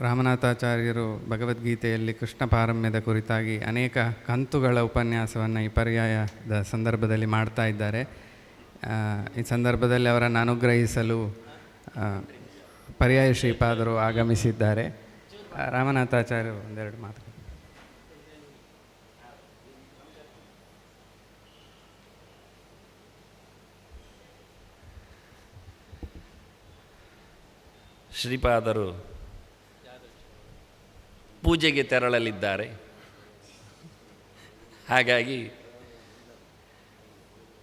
ರಾಮನಾಥಾಚಾರ್ಯರು ಭಗವದ್ಗೀತೆಯಲ್ಲಿ ಕೃಷ್ಣ ಪಾರಮ್ಯದ ಕುರಿತಾಗಿ ಅನೇಕ ಕಂತುಗಳ ಉಪನ್ಯಾಸವನ್ನು ಈ ಪರ್ಯಾಯದ ಸಂದರ್ಭದಲ್ಲಿ ಮಾಡ್ತಾ ಇದ್ದಾರೆ. ಈ ಸಂದರ್ಭದಲ್ಲಿ ಅವರನ್ನು ಅನುಗ್ರಹಿಸಲು ಪರ್ಯಾಯ ಶ್ರೀಪಾದರು ಆಗಮಿಸಿದ್ದಾರೆ. ರಾಮನಾಥಾಚಾರ್ಯರು ಒಂದೆರಡು ಮಾತು. ಶ್ರೀಪಾದರು ಪೂಜೆಗೆ ತೆರಳಲಿದ್ದಾರೆ. ಹಾಗಾಗಿ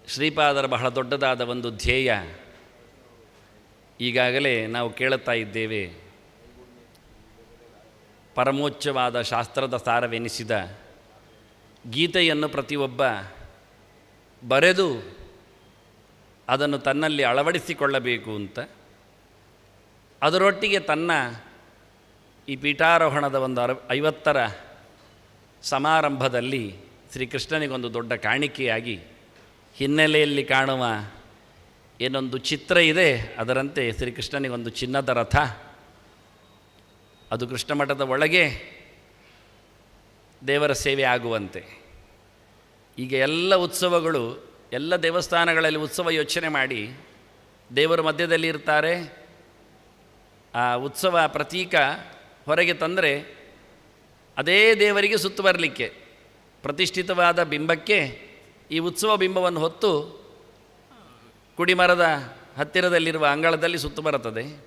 ಶ್ರೀಪಾದರ ಬಹಳ ದೊಡ್ಡದಾದ ಒಂದು ಧ್ಯೇಯ ಈಗಾಗಲೇ ನಾವು ಕೇಳುತ್ತಾ ಇದ್ದೇವೆ. ಪರಮೋಚ್ಚವಾದ ಶಾಸ್ತ್ರದ ಸಾರವೆನಿಸಿದ ಗೀತೆಯನ್ನು ಪ್ರತಿಯೊಬ್ಬ ಬರೆದು ಅದನ್ನು ತನ್ನಲ್ಲಿ ಅಳವಡಿಸಿಕೊಳ್ಳಬೇಕು ಅಂತ ಅದರೊಟ್ಟಿಗೆ ತನ್ನ ಈ ಪೀಠಾರೋಹಣದ ಒಂದು ಅರ ಐವತ್ತರ ಸಮಾರಂಭದಲ್ಲಿ ಶ್ರೀಕೃಷ್ಣನಿಗೊಂದು ದೊಡ್ಡ ಕಾಣಿಕೆಯಾಗಿ ಹಿನ್ನೆಲೆಯಲ್ಲಿ ಕಾಣುವ ಏನೊಂದು ಚಿತ್ರ ಇದೆ, ಅದರಂತೆ ಶ್ರೀಕೃಷ್ಣನಿಗೊಂದು ಚಿನ್ನದ ರಥ. ಅದು ಕೃಷ್ಣ ಮಠದ ಒಳಗೆ ದೇವರ ಸೇವೆ ಆಗುವಂತೆ. ಈಗ ಎಲ್ಲ ಉತ್ಸವಗಳು, ಎಲ್ಲ ದೇವಸ್ಥಾನಗಳಲ್ಲಿ ಉತ್ಸವ ಯೋಚನೆ ಮಾಡಿ ದೇವರ ಮಧ್ಯದಲ್ಲಿ ಇರ್ತಾರೆ. ಆ ಉತ್ಸವ ಪ್ರತೀಕ ಹೊರಗೆ ತಂದರೆ ಅದೇ ದೇವರಿಗೆ ಸುತ್ತು ಬರಲಿಕ್ಕೆ. ಪ್ರತಿಷ್ಠಿತವಾದ ಬಿಂಬಕ್ಕೆ ಈ ಉತ್ಸವ ಬಿಂಬವನ್ನು ಹೊತ್ತು ಕುಡಿಮರದ ಹತ್ತಿರದಲ್ಲಿರುವ ಅಂಗಳದಲ್ಲಿ ಸುತ್ತು ಬರುತ್ತದೆ.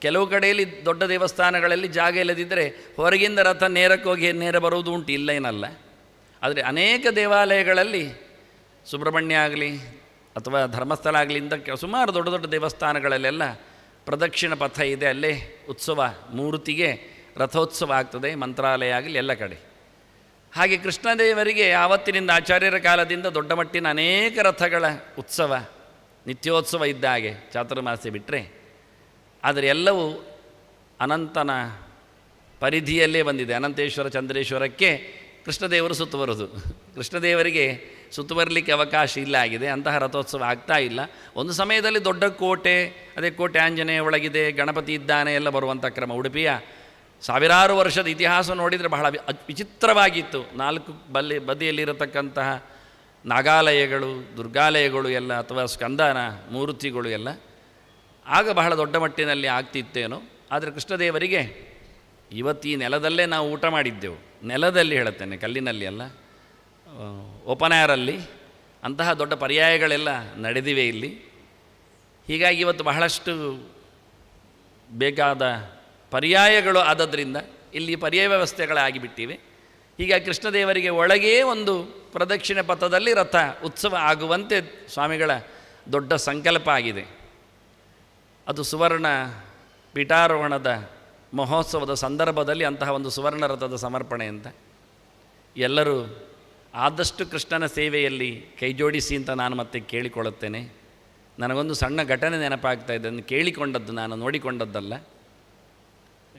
ಕೆಲವು ಕಡೆಯಲ್ಲಿ ದೊಡ್ಡ ದೇವಸ್ಥಾನಗಳಲ್ಲಿ ಜಾಗ ಇಲ್ಲದಿದ್ದರೆ ಹೊರಗಿಂದ ರಥ ನೇರಕ್ಕೆ ಹೋಗಿ ನೇರ ಬರುವುದು ಉಂಟು, ಇಲ್ಲ ಏನಲ್ಲ. ಆದರೆ ಅನೇಕ ದೇವಾಲಯಗಳಲ್ಲಿ ಸುಬ್ರಹ್ಮಣ್ಯ ಆಗಲಿ ಅಥವಾ ಧರ್ಮಸ್ಥಳ ಆಗಲಿ ಇಂದ ಸುಮಾರು ದೊಡ್ಡ ದೊಡ್ಡ ದೇವಸ್ಥಾನಗಳಲ್ಲೆಲ್ಲ ಪ್ರದಕ್ಷಿಣ ಪಥ ಇದೆ. ಅಲ್ಲೇ ಉತ್ಸವ ಮೂರ್ತಿಗೆ ರಥೋತ್ಸವ ಆಗ್ತದೆ, ಮಂತ್ರಾಲಯ ಆಗಲಿ ಎಲ್ಲ ಕಡೆ. ಹಾಗೆ ಕೃಷ್ಣದೇವರಿಗೆ ಆವತ್ತಿನಿಂದ ಆಚಾರ್ಯರ ಕಾಲದಿಂದ ದೊಡ್ಡ ಮಟ್ಟಿನ ಅನೇಕ ರಥಗಳ ಉತ್ಸವ, ನಿತ್ಯೋತ್ಸವ ಇದ್ದ ಹಾಗೆ ಚಾತುರ್ಮಾಸೆ ಬಿಟ್ಟರೆ ಆದರೆ ಎಲ್ಲವೂ ಅನಂತನ ಪರಿಧಿಯಲ್ಲೇ ಬಂದಿದೆ. ಅನಂತೇಶ್ವರ ಚಂದ್ರೇಶ್ವರಕ್ಕೆ ಕೃಷ್ಣದೇವರು ಸುತ್ತುವರೋದು ಕೃಷ್ಣದೇವರಿಗೆ ಸುತ್ತು ಬರಲಿಕ್ಕೆ ಅವಕಾಶ ಇಲ್ಲ ಆಗಿದೆ. ಅಂತಹ ರಥೋತ್ಸವ ಆಗ್ತಾ ಇಲ್ಲ. ಒಂದು ಸಮಯದಲ್ಲಿ ದೊಡ್ಡ ಕೋಟೆ, ಅದೇ ಕೋಟೆ ಆಂಜನೇಯ ಒಳಗಿದೆ, ಗಣಪತಿ ಇದ್ದಾನೆ, ಎಲ್ಲ ಬರುವಂಥ ಕ್ರಮ. ಉಡುಪಿಯ ಸಾವಿರಾರು ವರ್ಷದ ಇತಿಹಾಸ ನೋಡಿದರೆ ಬಹಳ ವಿಚಿತ್ರವಾಗಿತ್ತು. ನಾಲ್ಕು ಬಲ್ಲಿ ಬದಿಯಲ್ಲಿರತಕ್ಕಂತಹ ನಾಗಾಲಯಗಳು, ದುರ್ಗಾಲಯಗಳು ಎಲ್ಲ ಅಥವಾ ಸ್ಕಂದನ ಮೂರ್ತಿಗಳು ಎಲ್ಲ ಆಗ ಬಹಳ ದೊಡ್ಡ ಮಟ್ಟಿನಲ್ಲಿ ಆಗ್ತಿತ್ತೇನೋ. ಆದರೆ ಕೃಷ್ಣದೇವರಿಗೆ ಇವತ್ತು ಈ ನೆಲದಲ್ಲೇ ನಾವು ಊಟ ಮಾಡಿದ್ದೆವು. ನೆಲದಲ್ಲಿ ಹೇಳುತ್ತೇನೆ, ಕಲ್ಲಿನಲ್ಲಿ ಅಲ್ಲ ಓಪನ್ ಏರಲ್ಲಿ ಅಂತಹ ದೊಡ್ಡ ಪರ್ಯಾಯಗಳೆಲ್ಲ ನಡೆದಿವೆ ಇಲ್ಲಿ. ಹೀಗಾಗಿ ಇವತ್ತು ಬಹಳಷ್ಟು ಬೇಕಾದ ಪರ್ಯಾಯಗಳು ಆದದ್ರಿಂದ ಇಲ್ಲಿ ಪರ್ಯಾಯ ವ್ಯವಸ್ಥೆಗಳಾಗಿಬಿಟ್ಟಿವೆ. ಹೀಗಾಗಿ ಕೃಷ್ಣದೇವರಿಗೆ ಒಳಗೇ ಒಂದು ಪ್ರದಕ್ಷಿಣೆ ಪಥದಲ್ಲಿ ರಥ ಉತ್ಸವ ಆಗುವಂತೆ ಸ್ವಾಮಿಗಳ ದೊಡ್ಡ ಸಂಕಲ್ಪ ಆಗಿದೆ. ಅದು ಸುವರ್ಣ ಪೀಠಾರೋಹಣದ ಮಹೋತ್ಸವದ ಸಂದರ್ಭದಲ್ಲಿ ಅಂತಹ ಒಂದು ಸುವರ್ಣ ರಥದ ಸಮರ್ಪಣೆ ಅಂತ. ಎಲ್ಲರೂ ಆದಷ್ಟು ಕೃಷ್ಣನ ಸೇವೆಯಲ್ಲಿ ಕೈಜೋಡಿಸಿ ಅಂತ ನಾನು ಮತ್ತೆ ಕೇಳಿಕೊಳ್ಳುತ್ತೇನೆ. ನನಗೊಂದು ಸಣ್ಣ ಘಟನೆ ನೆನಪಾಗ್ತಾ ಇದೆ. ಅದನ್ನು ಕೇಳಿಕೊಂಡದ್ದು ನಾನು, ನೋಡಿಕೊಂಡದ್ದಲ್ಲ.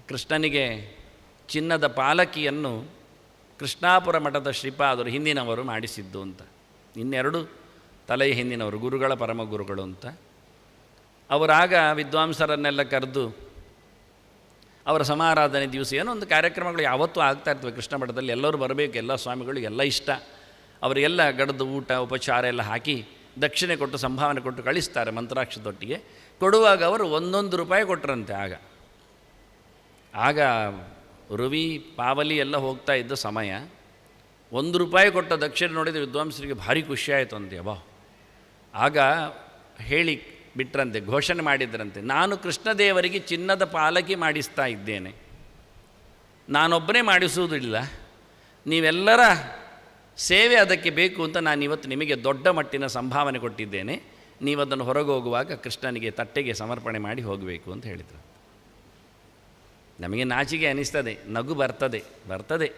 ಕೃಷ್ಣನಿಗೆ ಚಿನ್ನದ ಪಾಲಕಿಯನ್ನು ಕೃಷ್ಣಾಪುರ ಮಠದ ಶ್ರೀಪಾದರು ಹಿಂದಿನವರು ಮಾಡಿಸಿದ್ದು ಅಂತ. ಇನ್ನೆರಡು ತಲೆಯ ಹಿಂದಿನವರು, ಗುರುಗಳ ಪರಮ ಗುರುಗಳು ಅಂತ. ಅವರಾಗ ವಿದ್ವಾಂಸರನ್ನೆಲ್ಲ ಕರೆದು ಅವರ ಸಮಾರಾಧನೆ ದಿವಸ ಏನೋ ಒಂದು ಕಾರ್ಯಕ್ರಮಗಳು ಯಾವತ್ತೂ ಆಗ್ತಾ ಇರ್ತವೆ ಕೃಷ್ಣ ಮಠದಲ್ಲಿ. ಎಲ್ಲರೂ ಬರಬೇಕು, ಎಲ್ಲ ಸ್ವಾಮಿಗಳು, ಎಲ್ಲ ಇಷ್ಟ. ಅವರಿಗೆಲ್ಲ ಗಡದು ಊಟ, ಉಪಚಾರ ಎಲ್ಲ ಹಾಕಿ ದಕ್ಷಿಣೆ ಕೊಟ್ಟು ಸಂಭಾವನೆ ಕೊಟ್ಟು ಕಳಿಸ್ತಾರೆ ಮಂತ್ರಾಕ್ಷದೊಟ್ಟಿಗೆ ಕೊಡುವಾಗ ಅವರು ಒಂದೊಂದು ರೂಪಾಯಿ ಕೊಟ್ಟರಂತೆ ಆಗ. ಆಗ ರುವಿ, ಪಾವಲಿ ಎಲ್ಲ ಹೋಗ್ತಾ ಇದ್ದ ಸಮಯ. ಒಂದು ರೂಪಾಯಿ ಕೊಟ್ಟ ದಕ್ಷಿಣ ನೋಡಿದರೆ ವಿದ್ವಾಂಸರಿಗೆ ಭಾರಿ ಖುಷಿಯಾಯಿತು ಅಂತೆ ಅಬ್ಬಾ ಆಗ ಹೇಳಿ ಬಿಟ್ರಂತೆ, ಘೋಷಣೆ ಮಾಡಿದ್ರಂತೆ, ನಾನು ಕೃಷ್ಣದೇವರಿಗೆ ಚಿನ್ನದ ಪಾಲಕಿ ಮಾಡಿಸ್ತಾ ಇದ್ದೇನೆ. ನಾನೊಬ್ಬನೇ ಮಾಡಿಸುವುದಿಲ್ಲ. ನೀವೆಲ್ಲರ ಸೇವೆ ಅದಕ್ಕೆ ಬೇಕು ಅಂತ ನಾನು ಇವತ್ತು ನಿಮಗೆ ದೊಡ್ಡ ಮಟ್ಟಿನ ಸಂಭಾವನೆ ಕೊಟ್ಟಿದ್ದೇನೆ. ನೀವು ಅದನ್ನು ಹೊರಗೆ ಹೋಗುವಾಗ ಕೃಷ್ಣನಿಗೆ ತಟ್ಟೆಗೆ ಸಮರ್ಪಣೆ ಮಾಡಿ ಹೋಗಬೇಕು ಅಂತ ಹೇಳಿದರು. ನಮಗೆ ನಾಚಿಕೆ ಅನಿಸ್ತದೆ, ನಗು ಬರ್ತದೆ ಬರ್ತದೆ.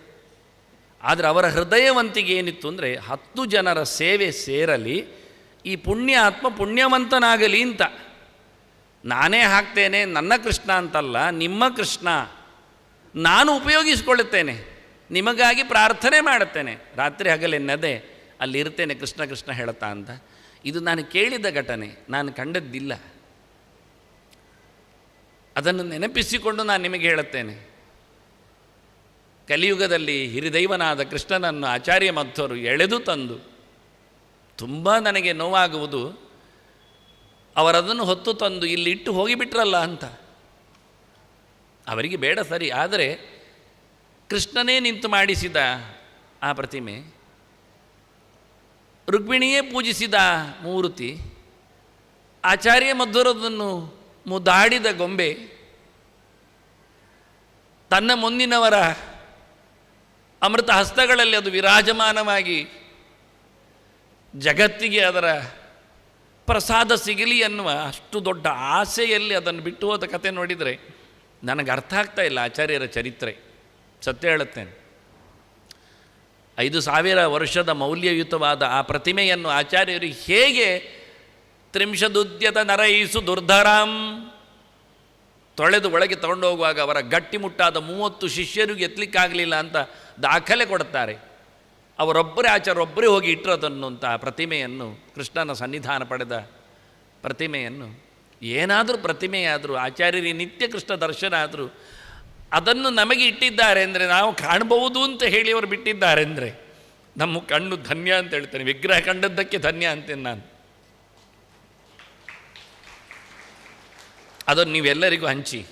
ಆದರೆ ಅವರ ಹೃದಯವಂತಿಗೆ ಏನಿತ್ತು ಅಂದರೆ ಹತ್ತು ಜನರ ಸೇವೆ ಸೇರಲಿ, ಈ ಪುಣ್ಯ ಆತ್ಮ ಪುಣ್ಯವಂತನಾಗಲಿ ಅಂತ. ನಾನೇ ಹಾಕ್ತೇನೆ, ನನ್ನ ಕೃಷ್ಣ ಅಂತಲ್ಲ, ನಿಮ್ಮ ಕೃಷ್ಣ. ನಾನು ಉಪಯೋಗಿಸಿಕೊಳ್ಳುತ್ತೇನೆ, ನಿಮಗಾಗಿ ಪ್ರಾರ್ಥನೆ ಮಾಡುತ್ತೇನೆ. ರಾತ್ರಿ ಹಗಲೆನ್ನದೆ ಅಲ್ಲಿ ಇರ್ತೇನೆ ಕೃಷ್ಣ ಕೃಷ್ಣ ಹೇಳುತ್ತಾ ಅಂತ. ಇದು ನಾನು ಕೇಳಿದ ಘಟನೆ, ನಾನು ಕಂಡದ್ದಿಲ್ಲ. ಅದನ್ನು ನೆನಪಿಸಿಕೊಂಡು ನಾನು ನಿಮಗೆ ಹೇಳುತ್ತೇನೆ. ಕಲಿಯುಗದಲ್ಲಿ ಹಿರಿದೈವನಾದ ಕೃಷ್ಣನನ್ನು ಆಚಾರ್ಯ ಮಧ್ವರು ಎಳೆದು ತಂದು ತುಂಬ ನನಗೆ ನೋವಾಗುವುದು. ಅವರದನ್ನು ಹೊತ್ತು ತಂದು ಇಲ್ಲಿ ಇಟ್ಟು ಹೋಗಿಬಿಟ್ರಲ್ಲ ಅಂತ. ಅವರಿಗೆ ಬೇಡ ಸರಿ, ಆದರೆ ಕೃಷ್ಣನೇ ನಿಂತು ಮಾಡಿಸಿದ ಆ ಪ್ರತಿಮೆ, ರುಕ್ಮಿಣಿಯೇ ಪೂಜಿಸಿದ ಮೂರ್ತಿ, ಆಚಾರ್ಯ ಮಧ್ವರದನ್ನು ಮುದ್ದಾಡಿದ ಗೊಂಬೆ ತನ್ನ ಮುಂದಿನವರ ಅಮೃತ ಹಸ್ತಗಳಲ್ಲಿ ಅದು ವಿರಾಜಮಾನವಾಗಿ ಜಗತ್ತಿಗೆ ಅದರ ಪ್ರಸಾದ ಸಿಗಲಿ ಅನ್ನುವ ಅಷ್ಟು ದೊಡ್ಡ ಆಸೆಯಲ್ಲಿ ಅದನ್ನು ಬಿಟ್ಟು ಹೋದ ಕತೆ ನೋಡಿದರೆ ನನಗೆ ಅರ್ಥ ಆಗ್ತಾ ಇಲ್ಲ ಆಚಾರ್ಯರ ಚರಿತ್ರೆ. ಸತ್ಯ ಹೇಳುತ್ತೇನೆ. ಐದು ಸಾವಿರ ವರ್ಷದ ಮೌಲ್ಯಯುತವಾದ ಆ ಪ್ರತಿಮೆಯನ್ನು ಆಚಾರ್ಯರು ಹೇಗೆ ತ್ರಿಂಶದುದ್ಯತ ನರೈಸು ದುರ್ಧರಾಂ. ತೊಳೆದು ಒಳಗೆ ತಗೊಂಡು ಹೋಗುವಾಗ ಅವರ ಗಟ್ಟಿಮುಟ್ಟಾದ ಮೂವತ್ತು ಶಿಷ್ಯರಿಗೆ ಎತ್ತಲಿಕ್ಕಾಗಲಿಲ್ಲ ಅಂತ ದಾಖಲೆ ಕೊಡುತ್ತಾರೆ. ಅವರೊಬ್ಬರೇ ಆಚಾರೊಬ್ಬರೇ ಹೋಗಿ ಇಟ್ಟರು ಅದನ್ನು ಅಂತ ಆ ಪ್ರತಿಮೆಯನ್ನು ಕೃಷ್ಣನ ಸನ್ನಿಧಾನ ಪಡೆದ ಪ್ರತಿಮೆಯನ್ನು ಏನಾದರೂ ಪ್ರತಿಮೆಯಾದರೂ ಆಚಾರ್ಯರಿ, ನಿತ್ಯ ಕೃಷ್ಣ ದರ್ಶನ ಆದರೂ ಅದನ್ನು ನಮಗೆ ಇಟ್ಟಿದ್ದಾರೆ ಅಂದರೆ ನಾವು ಕಾಣಬಹುದು ಅಂತ ಹೇಳಿ ಅವರು ಬಿಟ್ಟಿದ್ದಾರೆ ಅಂದರೆ ನಮ್ಮ ಕಣ್ಣು ಧನ್ಯ ಅಂತ ಹೇಳ್ತೇನೆ, ವಿಗ್ರಹ ಕಂಡದ್ದಕ್ಕೆ ಧನ್ಯ ಅಂತೇನೆ ನಾನು. ಅದನ್ನು ನೀವೆಲ್ಲರಿಗೂ ಹಂಚಿ.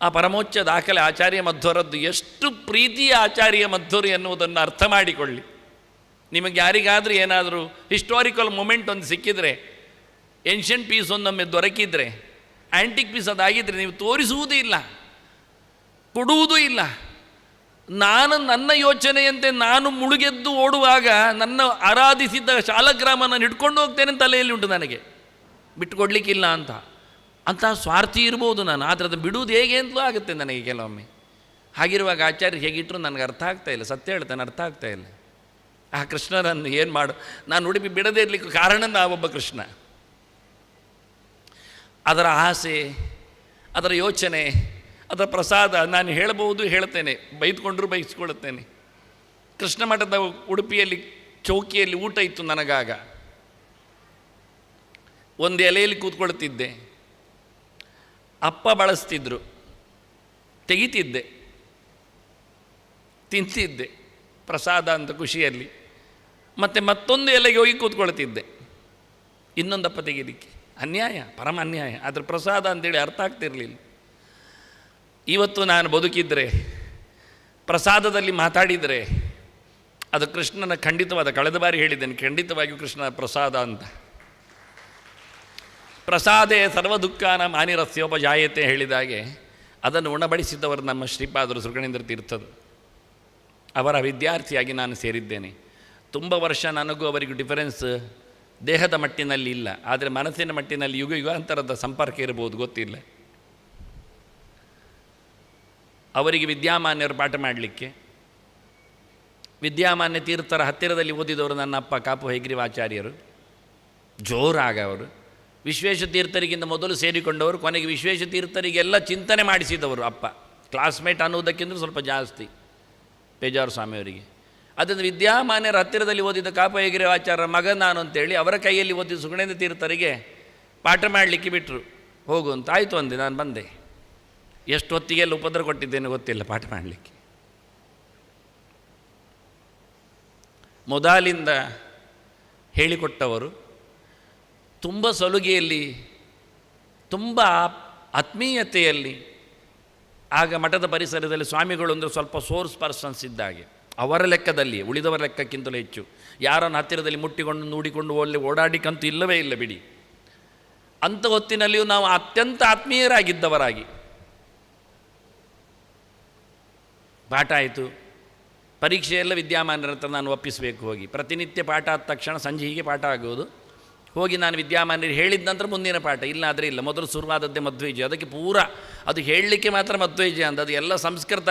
ಆ ಪರಮೋಚ್ಚ ದಾಖಲೆ ಆಚಾರ್ಯ ಮಧ್ವರದ್ದು ಎಷ್ಟು ಪ್ರೀತಿಯ ಆಚಾರ್ಯ ಮಧ್ವರು ಎನ್ನುವುದನ್ನು ಅರ್ಥ ಮಾಡಿಕೊಳ್ಳಿ. ನಿಮಗೆ ಯಾರಿಗಾದರೂ ಏನಾದರೂ ಹಿಸ್ಟೋರಿಕಲ್ ಮೂಮೆಂಟ್ ಒಂದು ಸಿಕ್ಕಿದರೆ ಏನ್ಷಿಯಂಟ್ ಪೀಸ್ ಒಂದೊಮ್ಮೆ ದೊರಕಿದರೆ ಆ್ಯಂಟಿಕ್ ಪೀಸ್ ಅದಾಗಿದ್ದರೆ ನೀವು ತೋರಿಸುವುದೂ ಇಲ್ಲ, ಕೊಡುವುದೂ ಇಲ್ಲ. ನಾನು ನನ್ನ ಯೋಚನೆಯಂತೆ ನಾನು ಮುಳುಗೆದ್ದು ಓಡುವಾಗ ನನ್ನ ಆರಾಧಿಸಿದ್ದ ಶಾಲಗ್ರಾಮನ ಹಿಡ್ಕೊಂಡು ಹೋಗ್ತೇನೆ ತಲೆಯಲ್ಲಿ ಉಂಟು ನನಗೆ. ಬಿಟ್ಟುಕೊಡ್ಲಿಕ್ಕಿಲ್ಲ ಅಂತ. ಅಂತಹ ಸ್ವಾರ್ಥಿ ಇರ್ಬೋದು ನಾನು, ಆದರೆ ಅದು ಬಿಡುವುದು ಹೇಗೆ ಅಂತಲೂ ಆಗುತ್ತೆ ನನಗೆ ಕೆಲವೊಮ್ಮೆ. ಹಾಗಿರುವಾಗ ಆಚಾರ್ಯ ಹೇಗಿಟ್ಟರು ನನಗೆ ಅರ್ಥ ಆಗ್ತಾ ಇಲ್ಲ, ಸತ್ಯ ಹೇಳ್ತಾನೆ, ಅರ್ಥ ಆಗ್ತಾ ಇಲ್ಲ. ಆ ಕೃಷ್ಣನನ್ನು ಏನು ಮಾಡು, ನಾನು ಉಡುಪಿ ಬಿಡದೇ ಇರಲಿಕ್ಕೆ ಕಾರಣ ಒಬ್ಬ ಕೃಷ್ಣ. ಅದರ ಆಸೆ, ಅದರ ಯೋಚನೆ, ಅದರ ಪ್ರಸಾದ ನಾನು ಹೇಳಬಹುದು, ಹೇಳ್ತೇನೆ, ಬೈದ್ಕೊಂಡ್ರೂ ಬೈಸ್ಕೊಳ್ಳುತ್ತೇನೆ. ಕೃಷ್ಣ ಮಠದ ಉಡುಪಿಯಲ್ಲಿ, ಚೌಕಿಯಲ್ಲಿ ಊಟ ಇತ್ತು ನನಗಾಗ. ಒಂದು ಎಲೆಯಲ್ಲಿ ಕೂತ್ಕೊಳ್ತಿದ್ದೆ. ಅಪ್ಪ ಬಳಸ್ತಿದ್ರು. ತೆಗಿತಿದ್ದೆ. ತಿಂತಿದ್ದೆ. ಪ್ರಸಾದ ಅಂತ ಖುಷಿಯಲ್ಲಿ. ಮತ್ತು ಮತ್ತೊಂದು ಎಲೆಗೆ ಹೋಗಿ ಕೂತ್ಕೊಳ್ತಿದ್ದೆ. ಇನ್ನೊಂದಪ್ಪ ತೆಗೀಲಿಕ್ಕೆ. ಅನ್ಯಾಯ, ಪರಮ ಅನ್ಯಾಯ. ಅದ್ರ ಪ್ರಸಾದ ಅಂತೇಳಿ ಅರ್ಥ ಆಗ್ತಿರಲಿಲ್ಲ. ಇವತ್ತು ನಾನು ಬದುಕಿದ್ರೆ, ಪ್ರಸಾದದಲ್ಲಿ ಮಾತಾಡಿದರೆ, ಅದು ಕೃಷ್ಣನ ಖಂಡಿತವಾದ, ಕಳೆದ ಬಾರಿ ಹೇಳಿದ್ದೇನೆ, ಖಂಡಿತವಾಗಿಯೂ ಕೃಷ್ಣನ ಪ್ರಸಾದ ಅಂತ. ಪ್ರಸಾದೇ ಸರ್ವ ದುಃಖಾನ ಮಾನಿರಸ್ಯೋಪಜಾಯತೆ ಹೇಳಿದಾಗೆ ಅದನ್ನು ಉಣಬಡಿಸಿದವರು ನಮ್ಮ ಶ್ರೀಪಾದರು ಸುಗಣೇಂದ್ರ ತೀರ್ಥರು. ಅವರ ವಿದ್ಯಾರ್ಥಿಯಾಗಿ ನಾನು ಸೇರಿದ್ದೇನೆ. ತುಂಬ ವರ್ಷ ನನಗೂ ಅವರಿಗೂ ಡಿಫರೆನ್ಸ್ ದೇಹದ ಮಟ್ಟಿನಲ್ಲಿ ಇಲ್ಲ. ಆದರೆ ಮನಸ್ಸಿನ ಮಟ್ಟಿನಲ್ಲಿ ಯುಗ ಯುಗಾಂತರದ ಸಂಪರ್ಕ ಇರಬಹುದು, ಗೊತ್ತಿಲ್ಲ. ಅವರಿಗೆ ವಿದ್ಯಾಮಾನ್ಯರು ಪಾಠ ಮಾಡಲಿಕ್ಕೆ. ವಿದ್ಯಾಮಾನ್ಯ ತೀರ್ಥರ ಹತ್ತಿರದಲ್ಲಿ ಓದಿದವರು ನನ್ನ ಅಪ್ಪ ಕಾಪು ಹೈಗ್ರೀವಾಚಾರ್ಯರು. ಜೋರಾಗ ಅವರು. ವಿಶ್ವೇಶತೀರ್ಥರಿಗಿಂತ ಮೊದಲು ಸೇರಿಕೊಂಡವರು, ಕೊನೆಗೆ ವಿಶ್ವೇಶತೀರ್ಥರಿಗೆಲ್ಲ ಚಿಂತನೆ ಮಾಡಿಸಿದವರು ಅಪ್ಪ. ಕ್ಲಾಸ್ಮೇಟ್ ಅನ್ನೋದಕ್ಕಿಂತ ಸ್ವಲ್ಪ ಜಾಸ್ತಿ ಪೇಜಾರು ಸ್ವಾಮಿಯವರಿಗೆ ಅದರಿಂದ ವಿದ್ಯಾಮಾನ್ಯರ ಹತ್ತಿರದಲ್ಲಿ ಓದಿದ ಕಾಪಯಗಿರಿ ಆಚಾರ್ಯ ಮಗ ನಾನು ಅಂತೇಳಿ ಅವರ ಕೈಯಲ್ಲಿ ಓದಿದ ಸುಗಣೇಂದ್ರ ತೀರ್ಥರಿಗೆ ಪಾಠ ಮಾಡಲಿಕ್ಕೆ ಬಿಟ್ಟರು ಹೋಗು ಅಂತ ಆಯಿತು ಅಂದೆ, ನಾನು ಬಂದೆ. ಎಷ್ಟು ಹೊತ್ತಿಗೆಲ್ಲ ಉಪದ್ರ ಕೊಟ್ಟಿದ್ದೇನೆ ಗೊತ್ತಿಲ್ಲ ಪಾಠ ಮಾಡಲಿಕ್ಕೆ. ಮೊದಲಿಂದ ಹೇಳಿಕೊಟ್ಟವರು ತುಂಬ ಸಲುಗೆಯಲ್ಲಿ, ತುಂಬ ಆತ್ಮೀಯತೆಯಲ್ಲಿ, ಆಗ ಮಠದ ಪರಿಸರದಲ್ಲಿ ಸ್ವಾಮಿಗಳು ಅಂದರೆ ಸ್ವಲ್ಪ ಸೋರ್ಸ್ ಪರ್ಸನ್ಸ್ ಇದ್ದಾಗೆ. ಅವರ ಲೆಕ್ಕದಲ್ಲಿ, ಉಳಿದವರ ಲೆಕ್ಕಕ್ಕಿಂತಲೂ ಹೆಚ್ಚು. ಯಾರನ್ನು ಹತ್ತಿರದಲ್ಲಿ ಮುಟ್ಟಿಕೊಂಡು, ನೋಡಿಕೊಂಡು ಒಳ್ಳೆ ಓಡಾಡಿಕಂತೂ ಇಲ್ಲವೇ ಇಲ್ಲ ಬಿಡಿ. ಅಂಥ ಹೊತ್ತಿನಲ್ಲಿಯೂ ನಾವು ಅತ್ಯಂತ ಆತ್ಮೀಯರಾಗಿದ್ದವರಾಗಿ. ಪಾಠ ಆಯಿತು. ಪರೀಕ್ಷೆಯೆಲ್ಲ ವಿದ್ಯಾಮಾನ್ಯರ ಹತ್ರ ನಾನು ಒಪ್ಪಿಸಬೇಕು ಹೋಗಿ. ಪ್ರತಿನಿತ್ಯ ಪಾಠ ಆದ ತಕ್ಷಣ ಸಂಜೆ ಹೀಗೆ ಪಾಠ ಆಗುವುದು ಹೋಗಿ ನಾನು ವಿದ್ಯಾಮಾನ್ಯರು ಹೇಳಿದ ನಂತರ ಮುಂದಿನ ಪಾಠ. ಇಲ್ಲ ಆದರೆ ಇಲ್ಲ, ಮೊದಲು ಶುರುವಾದದ್ದೇ ಮಧ್ವೇಜಿ. ಅದಕ್ಕೆ ಪೂರ ಅದು ಹೇಳಲಿಕ್ಕೆ ಮಾತ್ರ ಮಧ್ವೇಜಿ ಅಂತ. ಅದು ಎಲ್ಲ ಸಂಸ್ಕೃತ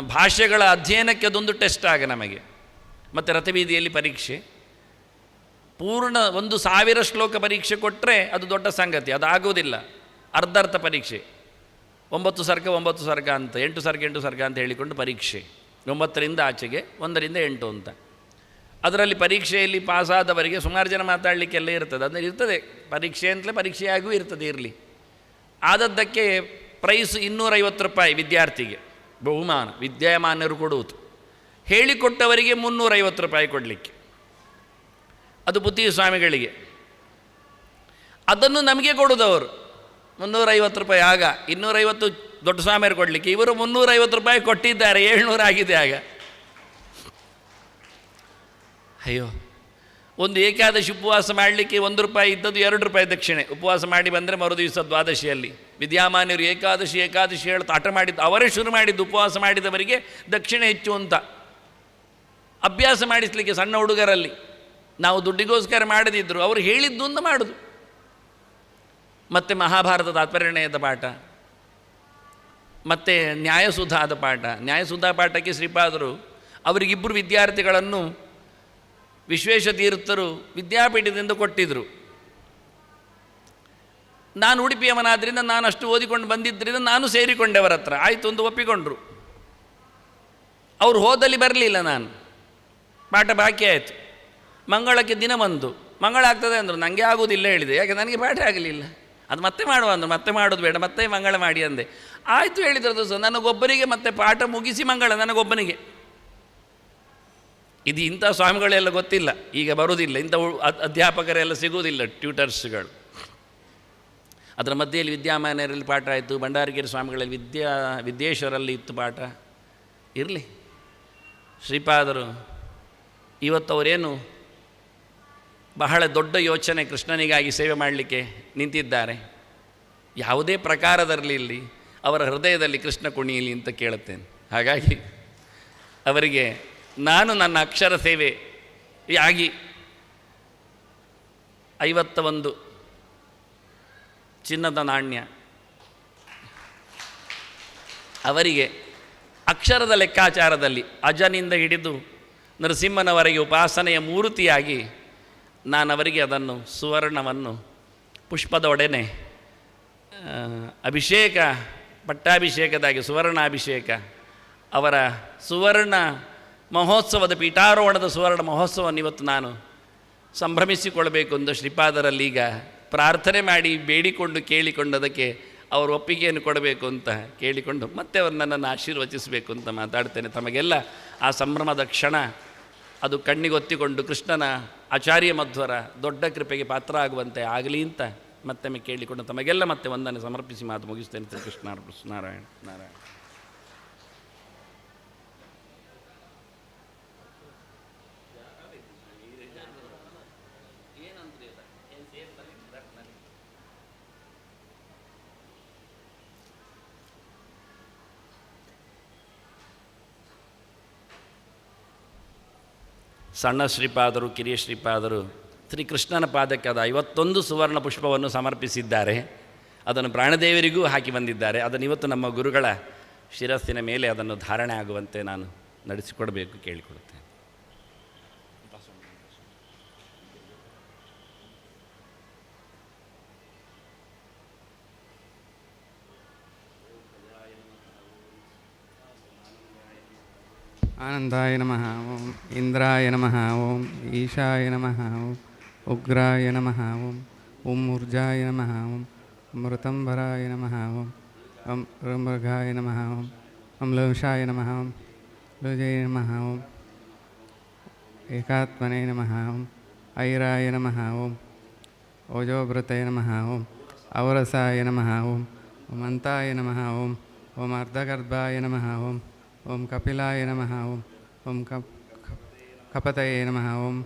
ಭಾಷೆಗಳ ಅಧ್ಯಯನಕ್ಕೆ ಅದೊಂದು ಟೆಸ್ಟ್ ಆಗ ನಮಗೆ. ಮತ್ತು ರಥಬೀದಿಯಲ್ಲಿ ಪರೀಕ್ಷೆ. ಪೂರ್ಣ ಒಂದು ಸಾವಿರ ಶ್ಲೋಕ ಪರೀಕ್ಷೆ ಕೊಟ್ಟರೆ ಅದು ದೊಡ್ಡ ಸಂಗತಿ. ಅದು ಆಗೋದಿಲ್ಲ ಅರ್ಧರ್ಧ ಪರೀಕ್ಷೆ. ಒಂಬತ್ತು ಸರ್ಗ ಒಂಬತ್ತು ಸರ್ಗ ಅಂತ, ಎಂಟು ಸರ್ಗ ಎಂಟು ಸರ್ಗ ಅಂತ ಹೇಳಿಕೊಂಡು ಪರೀಕ್ಷೆ. ಒಂಬತ್ತರಿಂದ ಆಚೆಗೆ, ಒಂದರಿಂದ ಎಂಟು ಅಂತ. ಅದರಲ್ಲಿ ಪರೀಕ್ಷೆಯಲ್ಲಿ ಪಾಸಾದವರಿಗೆ ಸುಮಾರು ಜನ ಮಾತಾಡಲಿಕ್ಕೆಲ್ಲ ಇರ್ತದೆ. ಅಂದರೆ ಇರ್ತದೆ. ಪರೀಕ್ಷೆ ಅಂತಲೇ ಪರೀಕ್ಷೆಯಾಗೂ ಇರ್ತದೆ ಇರಲಿ. ಆದದ್ದಕ್ಕೆ ಪ್ರೈಸ್ ಇನ್ನೂರೈವತ್ತು ರೂಪಾಯಿ ವಿದ್ಯಾರ್ಥಿಗೆ. ಬಹುಮಾನ. ವಿದ್ಯಾಮಾನ್ಯರು ಕೊಡುವುದು. ಹೇಳಿಕೊಟ್ಟವರಿಗೆ ಮುನ್ನೂರೈವತ್ತು ರೂಪಾಯಿ ಕೊಡಲಿಕ್ಕೆ. ಅದು ಬುದ್ಧಿ ಸ್ವಾಮಿಗಳಿಗೆ ಅದನ್ನು ನಮಗೆ ಕೊಡುವುದವರು ಮುನ್ನೂರೈವತ್ತು ರೂಪಾಯಿ ಆಗ. ಇನ್ನೂರೈವತ್ತು ದೊಡ್ಡ ಸ್ವಾಮಿಯರು ಕೊಡಲಿಕ್ಕೆ. ಇವರು ಮುನ್ನೂರೈವತ್ತು ರೂಪಾಯಿ ಕೊಟ್ಟಿದ್ದಾರೆ. ಏಳ್ನೂರು ಆಗಿದೆ ಆಗ. ಅಯ್ಯೋ, ಒಂದು ಏಕಾದಶಿ ಉಪವಾಸ ಮಾಡಲಿಕ್ಕೆ ಒಂದು ರೂಪಾಯಿ ಇದ್ದದ್ದು ಎರಡು ರೂಪಾಯಿ ದಕ್ಷಿಣೆ. ಉಪವಾಸ ಮಾಡಿ ಬಂದರೆ ಮರು ದಿವಸ ದ್ವಾದಶಿಯಲ್ಲಿ. ವಿದ್ಯಾಮಾನ್ಯರು ಏಕಾದಶಿ ಏಕಾದಶಿ ಹೇಳ್ತಾ ತಾಟ ಮಾಡಿದ್ದು, ಅವರೇ ಶುರು ಮಾಡಿದ್ದು ಉಪವಾಸ ಮಾಡಿದವರಿಗೆ ದಕ್ಷಿಣೆ ಹೆಚ್ಚು ಅಂತ. ಅಭ್ಯಾಸ ಮಾಡಿಸಲಿಕ್ಕೆ ಸಣ್ಣ ಹುಡುಗರಲ್ಲಿ. ನಾವು ದುಡ್ಡಿಗೋಸ್ಕರ ಮಾಡದಿದ್ದರು ಅವರು ಹೇಳಿದ್ದು ಅಂತ ಮಾಡೋದು. ಮತ್ತು ಮಹಾಭಾರತ ತಾತ್ಪರ್ಯಣಯದ ಪಾಠ. ಮತ್ತು ನ್ಯಾಯಸುಧಾದ ಪಾಠ. ನ್ಯಾಯಸುಧಾ ಪಾಠಕ್ಕೆ ಶ್ರೀಪಾದರು ಅವರಿಗಿಬ್ಬರು ವಿದ್ಯಾರ್ಥಿಗಳನ್ನು ವಿಶ್ವೇಶ ತೀರ್ಥರು ವಿದ್ಯಾಪೀಠದಿಂದ ಕೊಟ್ಟಿದ್ದರು ನಾನು ಉಡುಪಿಯವನಾದ್ರಿಂದ ನಾನು ಅಷ್ಟು ಓದಿಕೊಂಡು ಬಂದಿದ್ದರಿಂದ ನಾನು ಸೇರಿಕೊಂಡೆ ಅವರ ಹತ್ರ. ಆಯಿತು ಒಂದು ಒಪ್ಪಿಕೊಂಡ್ರು. ಅವರು ಹೋದಲ್ಲಿ ಬರಲಿಲ್ಲ ನಾನು. ಪಾಠ ಬಾಕಿ ಆಯಿತು. ಮಂಗಳಕ್ಕೆ ದಿನ ಬಂದು. ಮಂಗಳ ಆಗ್ತದೆ ಅಂದರು. ನನಗೆ ಆಗೋದಿಲ್ಲ ಹೇಳಿದೆ. ಯಾಕೆ? ನನಗೆ ಪಾಠ ಆಗಲಿಲ್ಲ. ಅದು ಮತ್ತೆ ಮಾಡುವ ಅಂದರು. ಮತ್ತೆ ಮಾಡೋದು ಬೇಡ. ಮತ್ತೆ ಮಂಗಳ ಮಾಡಿ ಅಂದೆ. ಆಯಿತು ಹೇಳಿದ್ರದ್ದು ಸರ್ ನನಗೊಬ್ಬರಿಗೆ ಮತ್ತೆ ಪಾಠ ಮುಗಿಸಿ ಮಂಗಳ. ನನಗೊಬ್ಬನಿಗೆ. ಇದು ಇಂಥ ಸ್ವಾಮಿಗಳೆಲ್ಲ ಗೊತ್ತಿಲ್ಲ, ಈಗ ಬರುವುದಿಲ್ಲ. ಇಂಥ ಅಧ್ಯಾಪಕರೆಲ್ಲ ಸಿಗುವುದಿಲ್ಲ ಟ್ಯೂಟರ್ಸ್ಗಳು. ಅದರ ಮಧ್ಯೆಯಲ್ಲಿ ವಿದ್ಯಾಮಾನ್ಯರಲ್ಲಿ ಪಾಠ ಆಯಿತು, ಭಂಡಾರಗಿರಿ ಸ್ವಾಮಿಗಳಲ್ಲಿ ವಿದ್ಯಾ, ವಿದ್ಯೇಶ್ವರಲ್ಲಿ ಇತ್ತು ಪಾಠ. ಇರಲಿ. ಶ್ರೀಪಾದರು ಇವತ್ತು ಅವರೇನು ಬಹಳ ದೊಡ್ಡ ಯೋಚನೆ ಕೃಷ್ಣನಿಗಾಗಿ ಸೇವೆ ಮಾಡಲಿಕ್ಕೆ ನಿಂತಿದ್ದಾರೆ. ಯಾವುದೇ ಪ್ರಕಾರದಲ್ಲಿರಲಿ ಅವರ ಹೃದಯದಲ್ಲಿ ಕೃಷ್ಣ ಕುಣಿಯಲಿ ಅಂತ ಕೇಳುತ್ತೇನೆ. ಹಾಗಾಗಿ ಅವರಿಗೆ ನಾನು ನನ್ನ ಅಕ್ಷರ ಸೇವೆ ಆಗಿ ಐವತ್ತ ಒಂದು ಚಿನ್ನದ ನಾಣ್ಯ. ಅವರಿಗೆ ಅಕ್ಷರದ ಲೆಕ್ಕಾಚಾರದಲ್ಲಿ ಅಜನಿಂದ ಹಿಡಿದು ನರಸಿಂಹನವರೆಗೆ ಉಪಾಸನೆಯ ಮೂರ್ತಿಯಾಗಿ ನಾನು ಅವರಿಗೆ ಅದನ್ನು ಸುವರ್ಣವನ್ನು ಪುಷ್ಪದ ಒಡನೆ ಅಭಿಷೇಕ, ಪಟ್ಟಾಭಿಷೇಕದಾಗಿ ಸುವರ್ಣಾಭಿಷೇಕ ಅವರ ಸುವರ್ಣ ಮಹೋತ್ಸವದ ಪೀಠಾರೋಹಣದ ಸುವರ್ಣ ಮಹೋತ್ಸವವನ್ನು ಇವತ್ತು ನಾನು ಸಂಭ್ರಮಿಸಿಕೊಳ್ಳಬೇಕು ಎಂದು ಶ್ರೀಪಾದರಲ್ಲಿ ಈಗ ಪ್ರಾರ್ಥನೆ ಮಾಡಿ ಬೇಡಿಕೊಂಡು ಕೇಳಿಕೊಂಡು ಅದಕ್ಕೆ ಅವರು ಒಪ್ಪಿಗೆಯನ್ನು ಕೊಡಬೇಕು ಅಂತ ಕೇಳಿಕೊಂಡು ಮತ್ತೆ ಅವರು ನನ್ನನ್ನು ಆಶೀರ್ವಚಿಸಬೇಕು ಅಂತ ಮಾತಾಡ್ತೇನೆ. ತಮಗೆಲ್ಲ ಆ ಸಂಭ್ರಮದ ಕ್ಷಣ ಅದು ಕಣ್ಣಿಗೊತ್ತಿಕೊಂಡು ಕೃಷ್ಣನ ಆಚಾರ್ಯ ಮಧ್ವರ ದೊಡ್ಡ ಕೃಪೆಗೆ ಪಾತ್ರ ಆಗುವಂತೆ ಆಗಲಿ ಅಂತ ಮತ್ತೊಮ್ಮೆ ಕೇಳಿಕೊಂಡು ತಮಗೆಲ್ಲ ಮತ್ತೆ ಒಂದನ್ನು ಸಮರ್ಪಿಸಿ ಮಾತು ಮುಗಿಸ್ತೇನೆ ಕೃಷ್ಣ ನಾರಾಯಣ ನಾರಾಯಣ. ಸಣ್ಣ ಶ್ರೀಪಾದರು, ಕಿರಿಯ ಶ್ರೀಪಾದರು ಶ್ರೀಕೃಷ್ಣನ ಪಾದಕ್ಕೆ ಅದು ಐವತ್ತೊಂದು ಸುವರ್ಣ ಪುಷ್ಪವನ್ನು ಸಮರ್ಪಿಸಿದ್ದಾರೆ. ಅದನ್ನು ಪ್ರಾಣದೇವರಿಗೂ ಹಾಕಿ ಬಂದಿದ್ದಾರೆ. ಅದನ್ನು ಇವತ್ತು ನಮ್ಮ ಗುರುಗಳ ಶಿರಸ್ಸಿನ ಮೇಲೆ ಅದನ್ನು ಧಾರಣೆ ಆಗುವಂತೆ ನಾನು ನಡೆಸಿಕೊಡಬೇಕು ಕೇಳಿಕೊಡುತ್ತೇನೆ. ఆనందాయ నమ ఓం ఇంద్రాయ నమ ఓం ఈశాయ నమ ఓం ఉగ్రాయ నమ ఓం ఓం ఊర్జాయ నమ ఓం మృతంబరాయ నమ ఓం మృగాయ నమ ఓం ఓం లోషాయ నమ ఓం లోజయ నమ ఓం ఏకాత్మనే నమ ఓం ఐరాయ నమ ఓం ఓజోభృతయ నమ ఓం ఔరసాయ నమ ఓం ఓమంతాయ నమ ఓం ఓం అర్ధగర్భాయ నమ ఓం ओम कपिलाय नम ओम ओम कपत नम ओम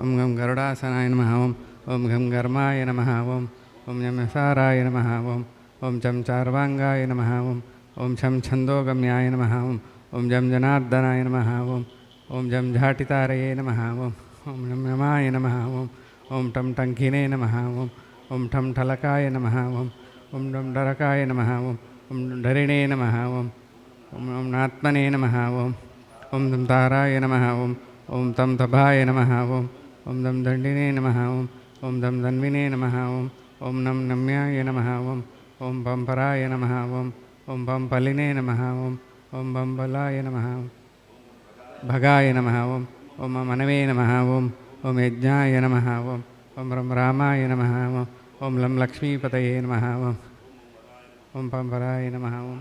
ओम गम गरुडासनाय नम ओम ओम गम गर्माय नमः ओम ओम यमसाराय नम ओम ओम चम चारवांगाय नमः ओम ओम चम छंदोगम्याय नमः ओम ओम जम जनार्दनाय नम ओम ओम जम झाटितारये नम ओम ओम नमाय नमः ओम ओम टम टंकिने नमः ओम ओम ठम ठलकाय नम ओम ओम डम डरकाय नमः ओम ओम ढरिणे नम ओम ఓం ఓం నాత్మనే నమ ఓం ఓం తం తారాయ నమ ఓం ఓం తం తభాయ నమ ఓం ఓం తం దండినే నమ ఓం ఓం తం ధన్వినే నమ ఓం ఓం నం నమ్యాయ నమ ఓం ఓం పంపరాయ నమ ఓం ఓం పంపలినే నమ ఓం ఓం పంబలాయ నమ భగాయ నమ ఓం ఓం మనవే నమ ఓం ఓం యజ్ఞాయ నమ ఓం ఓం రం రామాయ నమ ఓం ఓం లం లక్ష్మీపతయే నమ ఓం ఓం పంపరాయ నమ ఓం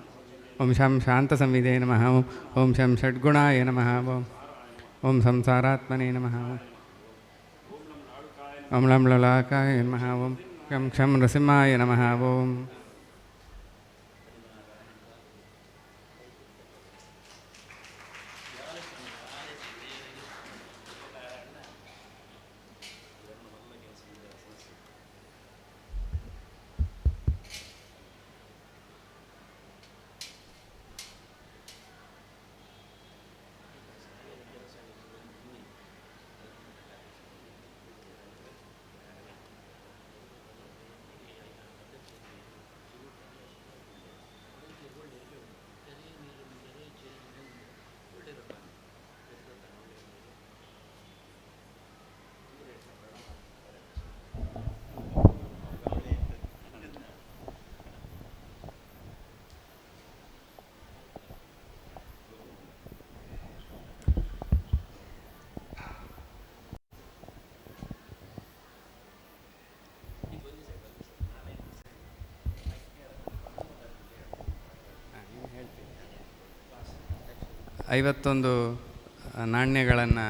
ఓం శం శాంత సంవిదే నమ. ఓం శం షడ్గుణాయ నమ. ఓం ఓం సంసారాత్మనే నమ. ఓం లం లలాకాయ నమ. ఓం శం క్షం నృసింహాయ నమ. ఓం ಐವತ್ತೊಂದು ನಾಣ್ಯಗಳನ್ನು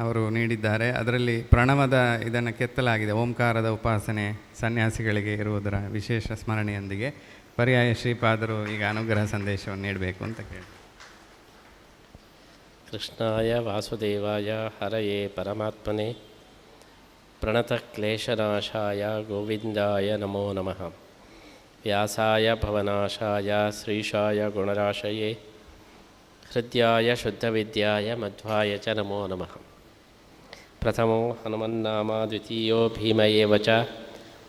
ಅವರು ನೀಡಿದ್ದಾರೆ. ಅದರಲ್ಲಿ ಪ್ರಣವದ ಇದನ್ನು ಕೆತ್ತಲಾಗಿದೆ. ಓಂಕಾರದ ಉಪಾಸನೆ ಸನ್ಯಾಸಿಗಳಿಗೆ ಇರುವುದರ ವಿಶೇಷ ಸ್ಮರಣೆಯೊಂದಿಗೆ. ಪರ್ಯಾಯ ಶ್ರೀಪಾದರು ಈಗ ಅನುಗ್ರಹ ಸಂದೇಶವನ್ನು ನೀಡಬೇಕು ಅಂತ ಕೇಳಿ ಕೃಷ್ಣಾಯ ವಾಸುದೇವಾಯ, ಹರಯೇ ಪರಮಾತ್ಮನೆ. ಪ್ರಣತಕ್ಲೇಶನಾಶಾಯ ಗೋವಿಂದಾಯ ನಮೋ ನಮಃ. ವ್ಯಾಸಾಯ ಭವನಾಶಾಯ, ಶ್ರೀಶಾಯ ಗುಣರಾಶಯೇ. हृद्याय शुद्धविद्याय मध्वाय च नमो नमः प्रथमो हनुमन्नामा द्वितीयो भीम एव च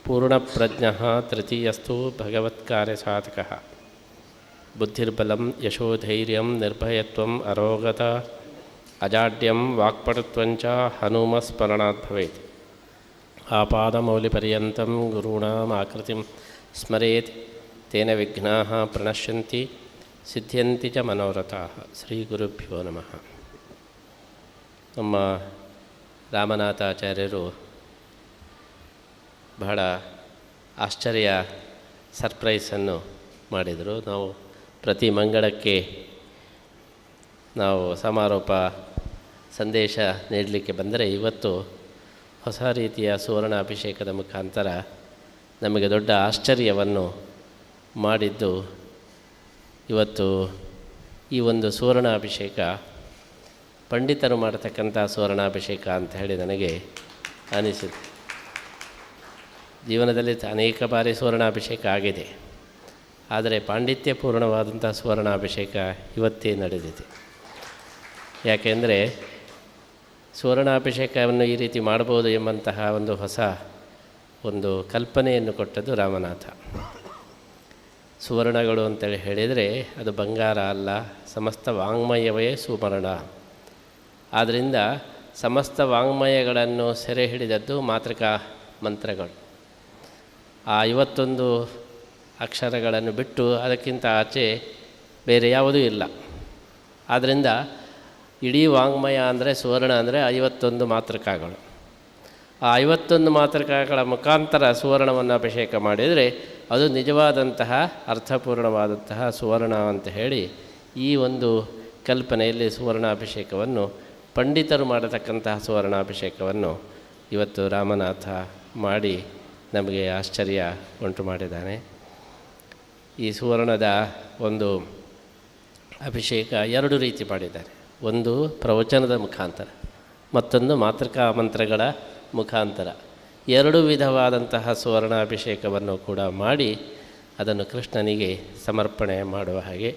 पूर्णप्रज्ञः तृतीयस्तु भगवत्कार्यसाधकः बुद्धिर्बलं यशोधैर्यं निर्भयत्वम् अरोगता अजाड्यं वाक्पटुत्वं च हनुमस्मरणात् भवेत् आपादमौलिपर्यन्तं गुरूणामाकृतिं स्मरेत् तेन विघ्नाः प्रणश्यन्ति ಸಿದ್ಧ್ಯಂತಿ ಚ ಮನೋರಥ. ಶ್ರೀ ಗುರುಭ್ಯೋ ನಮಃ. ನಮ್ಮ ರಾಮನಾಥಾಚಾರ್ಯರು ಬಹಳ ಆಶ್ಚರ್ಯ ಸರ್ಪ್ರೈಸನ್ನು ಮಾಡಿದರು. ನಾವು ಪ್ರತಿ ಮಂಗಳಕ್ಕೆ ನಾವು ಸಮಾರೋಪ ಸಂದೇಶ ನೀಡಲಿಕ್ಕೆ ಬಂದರೆ ಇವತ್ತು ಹೊಸ ರೀತಿಯ ಸುವರ್ಣ ಅಭಿಷೇಕದ ಮುಖಾಂತರ ನಮಗೆ ದೊಡ್ಡ ಆಶ್ಚರ್ಯವನ್ನು ಮಾಡಿದ್ದು ಇವತ್ತು ಈ ಒಂದು ಸುವರ್ಣಾಭಿಷೇಕ, ಪಂಡಿತರು ಮಾಡತಕ್ಕಂಥ ಸುವರ್ಣಾಭಿಷೇಕ ಅಂತ ಹೇಳಿ ನನಗೆ ಅನಿಸಿತು. ಜೀವನದಲ್ಲಿ ಅನೇಕ ಬಾರಿ ಸುವರ್ಣಾಭಿಷೇಕ ಆಗಿದೆ. ಆದರೆ ಪಾಂಡಿತ್ಯಪೂರ್ಣವಾದಂಥ ಸುವರ್ಣಾಭಿಷೇಕ ಇವತ್ತೇ ನಡೆದಿದೆ. ಯಾಕೆಂದರೆ ಸುವರ್ಣಾಭಿಷೇಕವನ್ನು ಈ ರೀತಿ ಮಾಡ್ಬೋದು ಎಂಬಂತಹ ಒಂದು ಹೊಸ ಒಂದು ಕಲ್ಪನೆಯನ್ನು ಕೊಟ್ಟದ್ದು ರಾಮನಾಥ. ಸುವರ್ಣಗಳು ಅಂತೇಳಿ ಹೇಳಿದರೆ ಅದು ಬಂಗಾರ ಅಲ್ಲ, ಸಮಸ್ತ ವಾಂಗ್ಮಯವೇ ಸುವರ್ಣ. ಆದ್ದರಿಂದ ಸಮಸ್ತ ವಾಂಗ್ಮಯಗಳನ್ನು ಸೆರೆ ಹಿಡಿದದ್ದು ಮಾತೃಕಾ ಮಂತ್ರಗಳು. ಆ ಐವತ್ತೊಂದು ಅಕ್ಷರಗಳನ್ನು ಬಿಟ್ಟು ಅದಕ್ಕಿಂತ ಆಚೆ ಬೇರೆ ಯಾವುದೂ ಇಲ್ಲ. ಆದ್ದರಿಂದ ಇಡೀ ವಾಂಗ್ಮಯ ಅಂದರೆ ಸುವರ್ಣ ಅಂದರೆ ಐವತ್ತೊಂದು ಮಾತೃಕಾಗಳು. ಆ ಐವತ್ತೊಂದು ಮಾತೃಕಾಗಳ ಮುಖಾಂತರ ಸುವರ್ಣವನ್ನು ಅಭಿಷೇಕ ಮಾಡಿದರೆ ಅದು ನಿಜವಾದಂತಹ, ಅರ್ಥಪೂರ್ಣವಾದಂತಹ ಸುವರ್ಣ ಅಂತ ಹೇಳಿ ಈ ಒಂದು ಕಲ್ಪನೆಯಲ್ಲಿ ಸುವರ್ಣಾಭಿಷೇಕವನ್ನು, ಪಂಡಿತರು ಮಾಡತಕ್ಕಂತಹ ಸುವರ್ಣಾಭಿಷೇಕವನ್ನು ಇವತ್ತು ರಾಮನಾಥ ಮಾಡಿ ನಮಗೆ ಆಶ್ಚರ್ಯ ಉಂಟು ಮಾಡಿದ್ದಾನೆ. ಈ ಸುವರ್ಣದ ಒಂದು ಅಭಿಷೇಕ ಎರಡು ರೀತಿ ಮಾಡಿದ್ದಾರೆ. ಒಂದು ಪ್ರವಚನದ ಮುಖಾಂತರ, ಮತ್ತೊಂದು ಮಾತೃಕಾ ಮಂತ್ರಗಳ ಮುಖಾಂತರ. ಎರಡು ವಿಧವಾದಂತಹ ಸುವರ್ಣಾಭಿಷೇಕವನ್ನು ಕೂಡ ಮಾಡಿ ಅದನ್ನು ಕೃಷ್ಣನಿಗೆ ಸಮರ್ಪಣೆ ಮಾಡುವ ಹಾಗೆ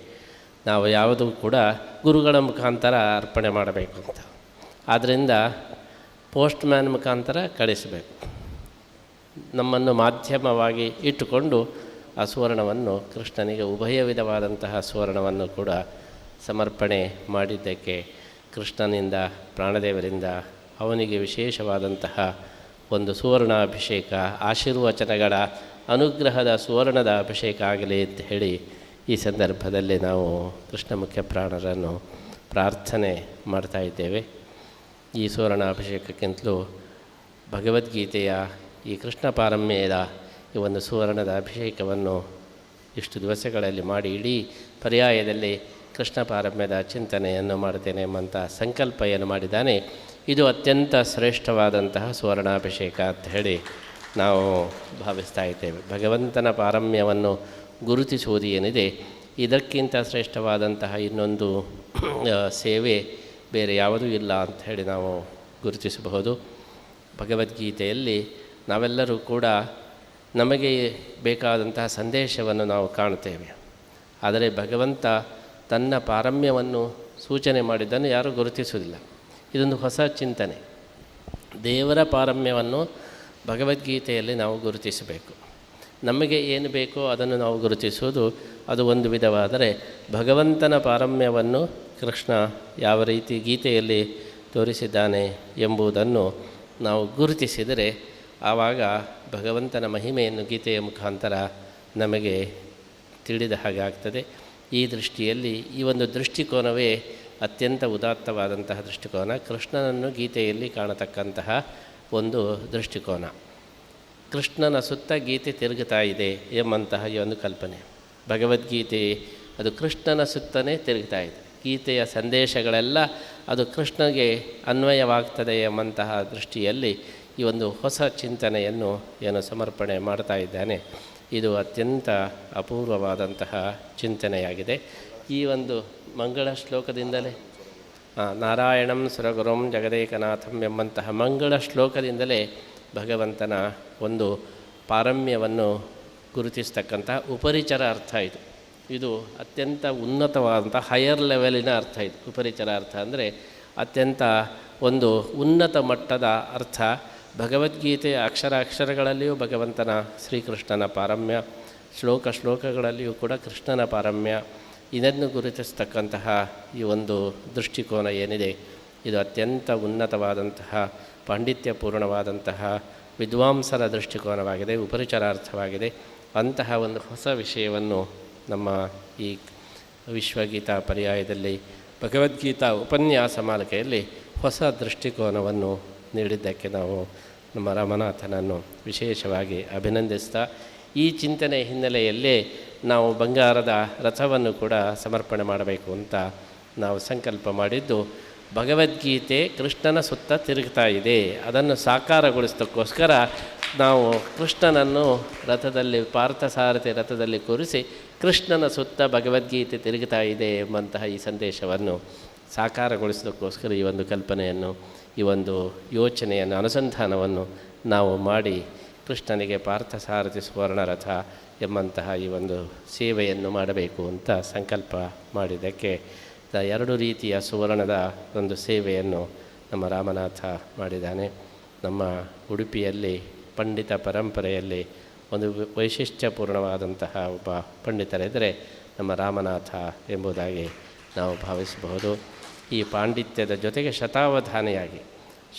ನಾವು ಯಾವುದೂ ಕೂಡ ಗುರುಗಳ ಮುಖಾಂತರ ಅರ್ಪಣೆ ಮಾಡಬೇಕು ಅಂತ. ಆದ್ದರಿಂದ ಪೋಸ್ಟ್ ಮ್ಯಾನ್ ಮುಖಾಂತರ ಕಳಿಸಬೇಕು. ನಮ್ಮನ್ನು ಮಾಧ್ಯಮವಾಗಿ ಇಟ್ಟುಕೊಂಡು ಆ ಸುವರ್ಣವನ್ನು ಕೃಷ್ಣನಿಗೆ ಉಭಯ ವಿಧವಾದಂತಹ ಸುವರ್ಣವನ್ನು ಕೂಡ ಸಮರ್ಪಣೆ ಮಾಡಿದ್ದಕ್ಕೆ ಕೃಷ್ಣನಿಂದ ಪ್ರಾಣದೇವರಿಂದ ಅವನಿಗೆ ವಿಶೇಷವಾದಂತಹ ಒಂದು ಸುವರ್ಣ ಅಭಿಷೇಕ ಆಶೀರ್ವಚನಗಳ ಅನುಗ್ರಹದ ಸುವರ್ಣದ ಅಭಿಷೇಕ ಆಗಲಿ ಅಂತ ಹೇಳಿ ಈ ಸಂದರ್ಭದಲ್ಲಿ ನಾವು ಕೃಷ್ಣ ಮುಖ್ಯ ಪ್ರಾಣರನ್ನು ಪ್ರಾರ್ಥನೆ ಮಾಡ್ತಾ ಇದ್ದೇವೆ. ಈ ಸುವರ್ಣ ಅಭಿಷೇಕಕ್ಕಿಂತಲೂ ಭಗವದ್ಗೀತೆಯ ಈ ಕೃಷ್ಣ ಪಾರಮ್ಯದ ಈ ಒಂದು ಸುವರ್ಣದ ಅಭಿಷೇಕವನ್ನು ಇಷ್ಟು ದಿವಸಗಳಲ್ಲಿ ಮಾಡಿ ಇಡೀ ಪರ್ಯಾಯದಲ್ಲಿ ಕೃಷ್ಣ ಪಾರಮ್ಯದ ಚಿಂತನೆಯನ್ನು ಮಾಡ್ತೇನೆ ಎಂಬಂಥ ಸಂಕಲ್ಪ ಏನು ಮಾಡಿದ್ದಾನೆ ಇದು ಅತ್ಯಂತ ಶ್ರೇಷ್ಠವಾದಂತಹ ಸುವರ್ಣಾಭಿಷೇಕ ಅಂತ ಹೇಳಿ ನಾವು ಭಾವಿಸ್ತಾ ಇದ್ದೇವೆ. ಭಗವಂತನ ಪಾರಮ್ಯವನ್ನು ಗುರುತಿಸುವುದು ಏನಿದೆ, ಇದಕ್ಕಿಂತ ಶ್ರೇಷ್ಠವಾದಂತಹ ಇನ್ನೊಂದು ಸೇವೆ ಬೇರೆ ಯಾವುದೂ ಇಲ್ಲ ಅಂತ ಹೇಳಿ ನಾವು ಗುರುತಿಸಬಹುದು. ಭಗವದ್ಗೀತೆಯಲ್ಲಿ ನಾವೆಲ್ಲರೂ ಕೂಡ ನಮಗೆ ಬೇಕಾದಂತಹ ಸಂದೇಶವನ್ನು ನಾವು ಕಾಣುತ್ತೇವೆ. ಆದರೆ ಭಗವಂತ ತನ್ನ ಪಾರಮ್ಯವನ್ನು ಸೂಚನೆ ಮಾಡಿದ್ದನ್ನು ಯಾರೂ ಗುರುತಿಸುವುದಿಲ್ಲ. ಇದೊಂದು ಹೊಸ ಚಿಂತನೆ. ದೇವರ ಪಾರಮ್ಯವನ್ನು ಭಗವದ್ಗೀತೆಯಲ್ಲಿ ನಾವು ಗುರುತಿಸಬೇಕು. ನಮಗೆ ಏನು ಬೇಕೋ ಅದನ್ನು ನಾವು ಗುರುತಿಸುವುದು ಅದು ಒಂದು ವಿಧವಾದರೆ ಭಗವಂತನ ಪಾರಮ್ಯವನ್ನು ಕೃಷ್ಣ ಯಾವ ರೀತಿ ಗೀತೆಯಲ್ಲಿ ತೋರಿಸಿದ್ದಾನೆ ಎಂಬುದನ್ನು ನಾವು ಗುರುತಿಸಿದರೆ ಆವಾಗ ಭಗವಂತನ ಮಹಿಮೆಯನ್ನು ಗೀತೆಯ ಮುಖಾಂತರ ನಮಗೆ ತಿಳಿದ ಹಾಗೆ ಆಗ್ತದೆ. ಈ ದೃಷ್ಟಿಯಲ್ಲಿ ಈ ಒಂದು ದೃಷ್ಟಿಕೋನವೇ ಅತ್ಯಂತ ಉದಾತ್ತವಾದಂತಹ ದೃಷ್ಟಿಕೋನ. ಕೃಷ್ಣನನ್ನು ಗೀತೆಯಲ್ಲಿ ಕಾಣತಕ್ಕಂತಹ ಒಂದು ದೃಷ್ಟಿಕೋನ. ಕೃಷ್ಣನ ಸುತ್ತ ಗೀತೆ ತಿರುಗುತ್ತಾ ಇದೆ ಎಂಬಂತಹ ಈ ಒಂದು ಕಲ್ಪನೆ. ಭಗವದ್ಗೀತೆ, ಅದು ಕೃಷ್ಣನ ಸುತ್ತನೇ ತಿರುಗ್ತಾ ಇದೆ. ಗೀತೆಯ ಸಂದೇಶಗಳೆಲ್ಲ ಅದು ಕೃಷ್ಣಗೆ ಅನ್ವಯವಾಗ್ತದೆ ಎಂಬಂತಹ ದೃಷ್ಟಿಯಲ್ಲಿ ಈ ಒಂದು ಹೊಸ ಚಿಂತನೆಯನ್ನು ಏನು ಸಮರ್ಪಣೆ ಮಾಡ್ತಾ ಇದ್ದಾನೆ. ಇದು ಅತ್ಯಂತ ಅಪೂರ್ವವಾದಂತಹ ಚಿಂತನೆಯಾಗಿದೆ. ಈ ಒಂದು ಮಂಗಳ ಶ್ಲೋಕದಿಂದಲೇ. ನಾರಾಯಣಂ ಸುರಗುರುಂ ಜಗದೇಕನಾಥಂ ಎಂಬಂತಹ ಮಂಗಳ ಶ್ಲೋಕದಿಂದಲೇ ಭಗವಂತನ ಒಂದು ಪಾರಮ್ಯವನ್ನು ಗುರುತಿಸ್ತಕ್ಕಂಥ ಉಪರಿಚರ ಅರ್ಥ ಇದು. ಇದು ಅತ್ಯಂತ ಉನ್ನತವಾದಂಥ ಹೈಯರ್ ಲೆವೆಲಿನ ಅರ್ಥ ಇದು. ಉಪರಿಚರ ಅರ್ಥ ಅಂದರೆ ಅತ್ಯಂತ ಒಂದು ಉನ್ನತ ಮಟ್ಟದ ಅರ್ಥ. ಭಗವದ್ಗೀತೆಯ ಅಕ್ಷರ ಅಕ್ಷರಗಳಲ್ಲಿಯೂ ಭಗವಂತನ ಶ್ರೀಕೃಷ್ಣನ ಪಾರಮ್ಯ, ಶ್ಲೋಕ ಶ್ಲೋಕಗಳಲ್ಲಿಯೂ ಕೂಡ ಕೃಷ್ಣನ ಪಾರಮ್ಯ ಇದನ್ನು ಗುರುತಿಸ್ತಕ್ಕಂತಹ ಈ ಒಂದು ದೃಷ್ಟಿಕೋನ ಏನಿದೆ, ಇದು ಅತ್ಯಂತ ಉನ್ನತವಾದಂತಹ, ಪಾಂಡಿತ್ಯಪೂರ್ಣವಾದಂತಹ, ವಿದ್ವಾಂಸರ ದೃಷ್ಟಿಕೋನವಾಗಿದೆ, ಉಪರಿಚರಾರ್ಥವಾಗಿದೆ. ಅಂತಹ ಒಂದು ಹೊಸ ವಿಷಯವನ್ನು ನಮ್ಮ ಈ ವಿಶ್ವಗೀತಾ ಪರ್ಯಾಯದಲ್ಲಿ ಭಗವದ್ಗೀತಾ ಉಪನ್ಯಾಸ ಮಾಲಿಕೆಯಲ್ಲಿ ಹೊಸ ದೃಷ್ಟಿಕೋನವನ್ನು ನೀಡಿದ್ದಕ್ಕೆ ನಾವು ನಮ್ಮ ರಮನಾಥನನ್ನು ವಿಶೇಷವಾಗಿ ಅಭಿನಂದಿಸ್ತಾ, ಈ ಚಿಂತನೆ ಹಿನ್ನೆಲೆಯಲ್ಲೇ ನಾವು ಬಂಗಾರದ ರಥವನ್ನು ಕೂಡ ಸಮರ್ಪಣೆ ಮಾಡಬೇಕು ಅಂತ ನಾವು ಸಂಕಲ್ಪ ಮಾಡಿದ್ದು. ಭಗವದ್ಗೀತೆ ಕೃಷ್ಣನ ಸುತ್ತ ತಿರುಗ್ತಾ ಇದೆ. ಅದನ್ನು ಸಾಕಾರಗೊಳಿಸೋಕ್ಕೋಸ್ಕರ ನಾವು ಕೃಷ್ಣನನ್ನು ರಥದಲ್ಲಿ, ಪಾರ್ಥಸಾರಥಿ ರಥದಲ್ಲಿ ಕೂರಿಸಿ ಕೃಷ್ಣನ ಸುತ್ತ ಭಗವದ್ಗೀತೆ ತಿರುಗ್ತಾ ಇದೆ ಎಂಬಂತಹ ಈ ಸಂದೇಶವನ್ನು ಸಾಕಾರಗೊಳಿಸೋದಕ್ಕೋಸ್ಕರ ಈ ಒಂದು ಕಲ್ಪನೆಯನ್ನು, ಈ ಒಂದು ಯೋಚನೆಯನ್ನು, ಅನುಸಂಧಾನವನ್ನು ನಾವು ಮಾಡಿ ಕೃಷ್ಣನಿಗೆ ಪಾರ್ಥಸಾರಥಿ ಸುವರ್ಣ ರಥ ಎಂಬಂತಹ ಈ ಒಂದು ಸೇವೆಯನ್ನು ಮಾಡಬೇಕು ಅಂತ ಸಂಕಲ್ಪ ಮಾಡಿದ್ದಕ್ಕೆ ಎರಡು ರೀತಿಯ ಸುವರ್ಣದ ಒಂದು ಸೇವೆಯನ್ನು ನಮ್ಮ ರಾಮನಾಥ ಮಾಡಿದ್ದಾನೆ. ನಮ್ಮ ಉಡುಪಿಯಲ್ಲಿ, ಪಂಡಿತ ಪರಂಪರೆಯಲ್ಲಿ ಒಂದು ವೈಶಿಷ್ಟ್ಯಪೂರ್ಣವಾದಂತಹ ಒಬ್ಬ ಪಂಡಿತರಿದ್ದರೆ ನಮ್ಮ ರಾಮನಾಥ ಎಂಬುದಾಗಿ ನಾವು ಭಾವಿಸಬಹುದು. ಈ ಪಾಂಡಿತ್ಯದ ಜೊತೆಗೆ ಶತಾವಧಾನಿಯಾಗಿ,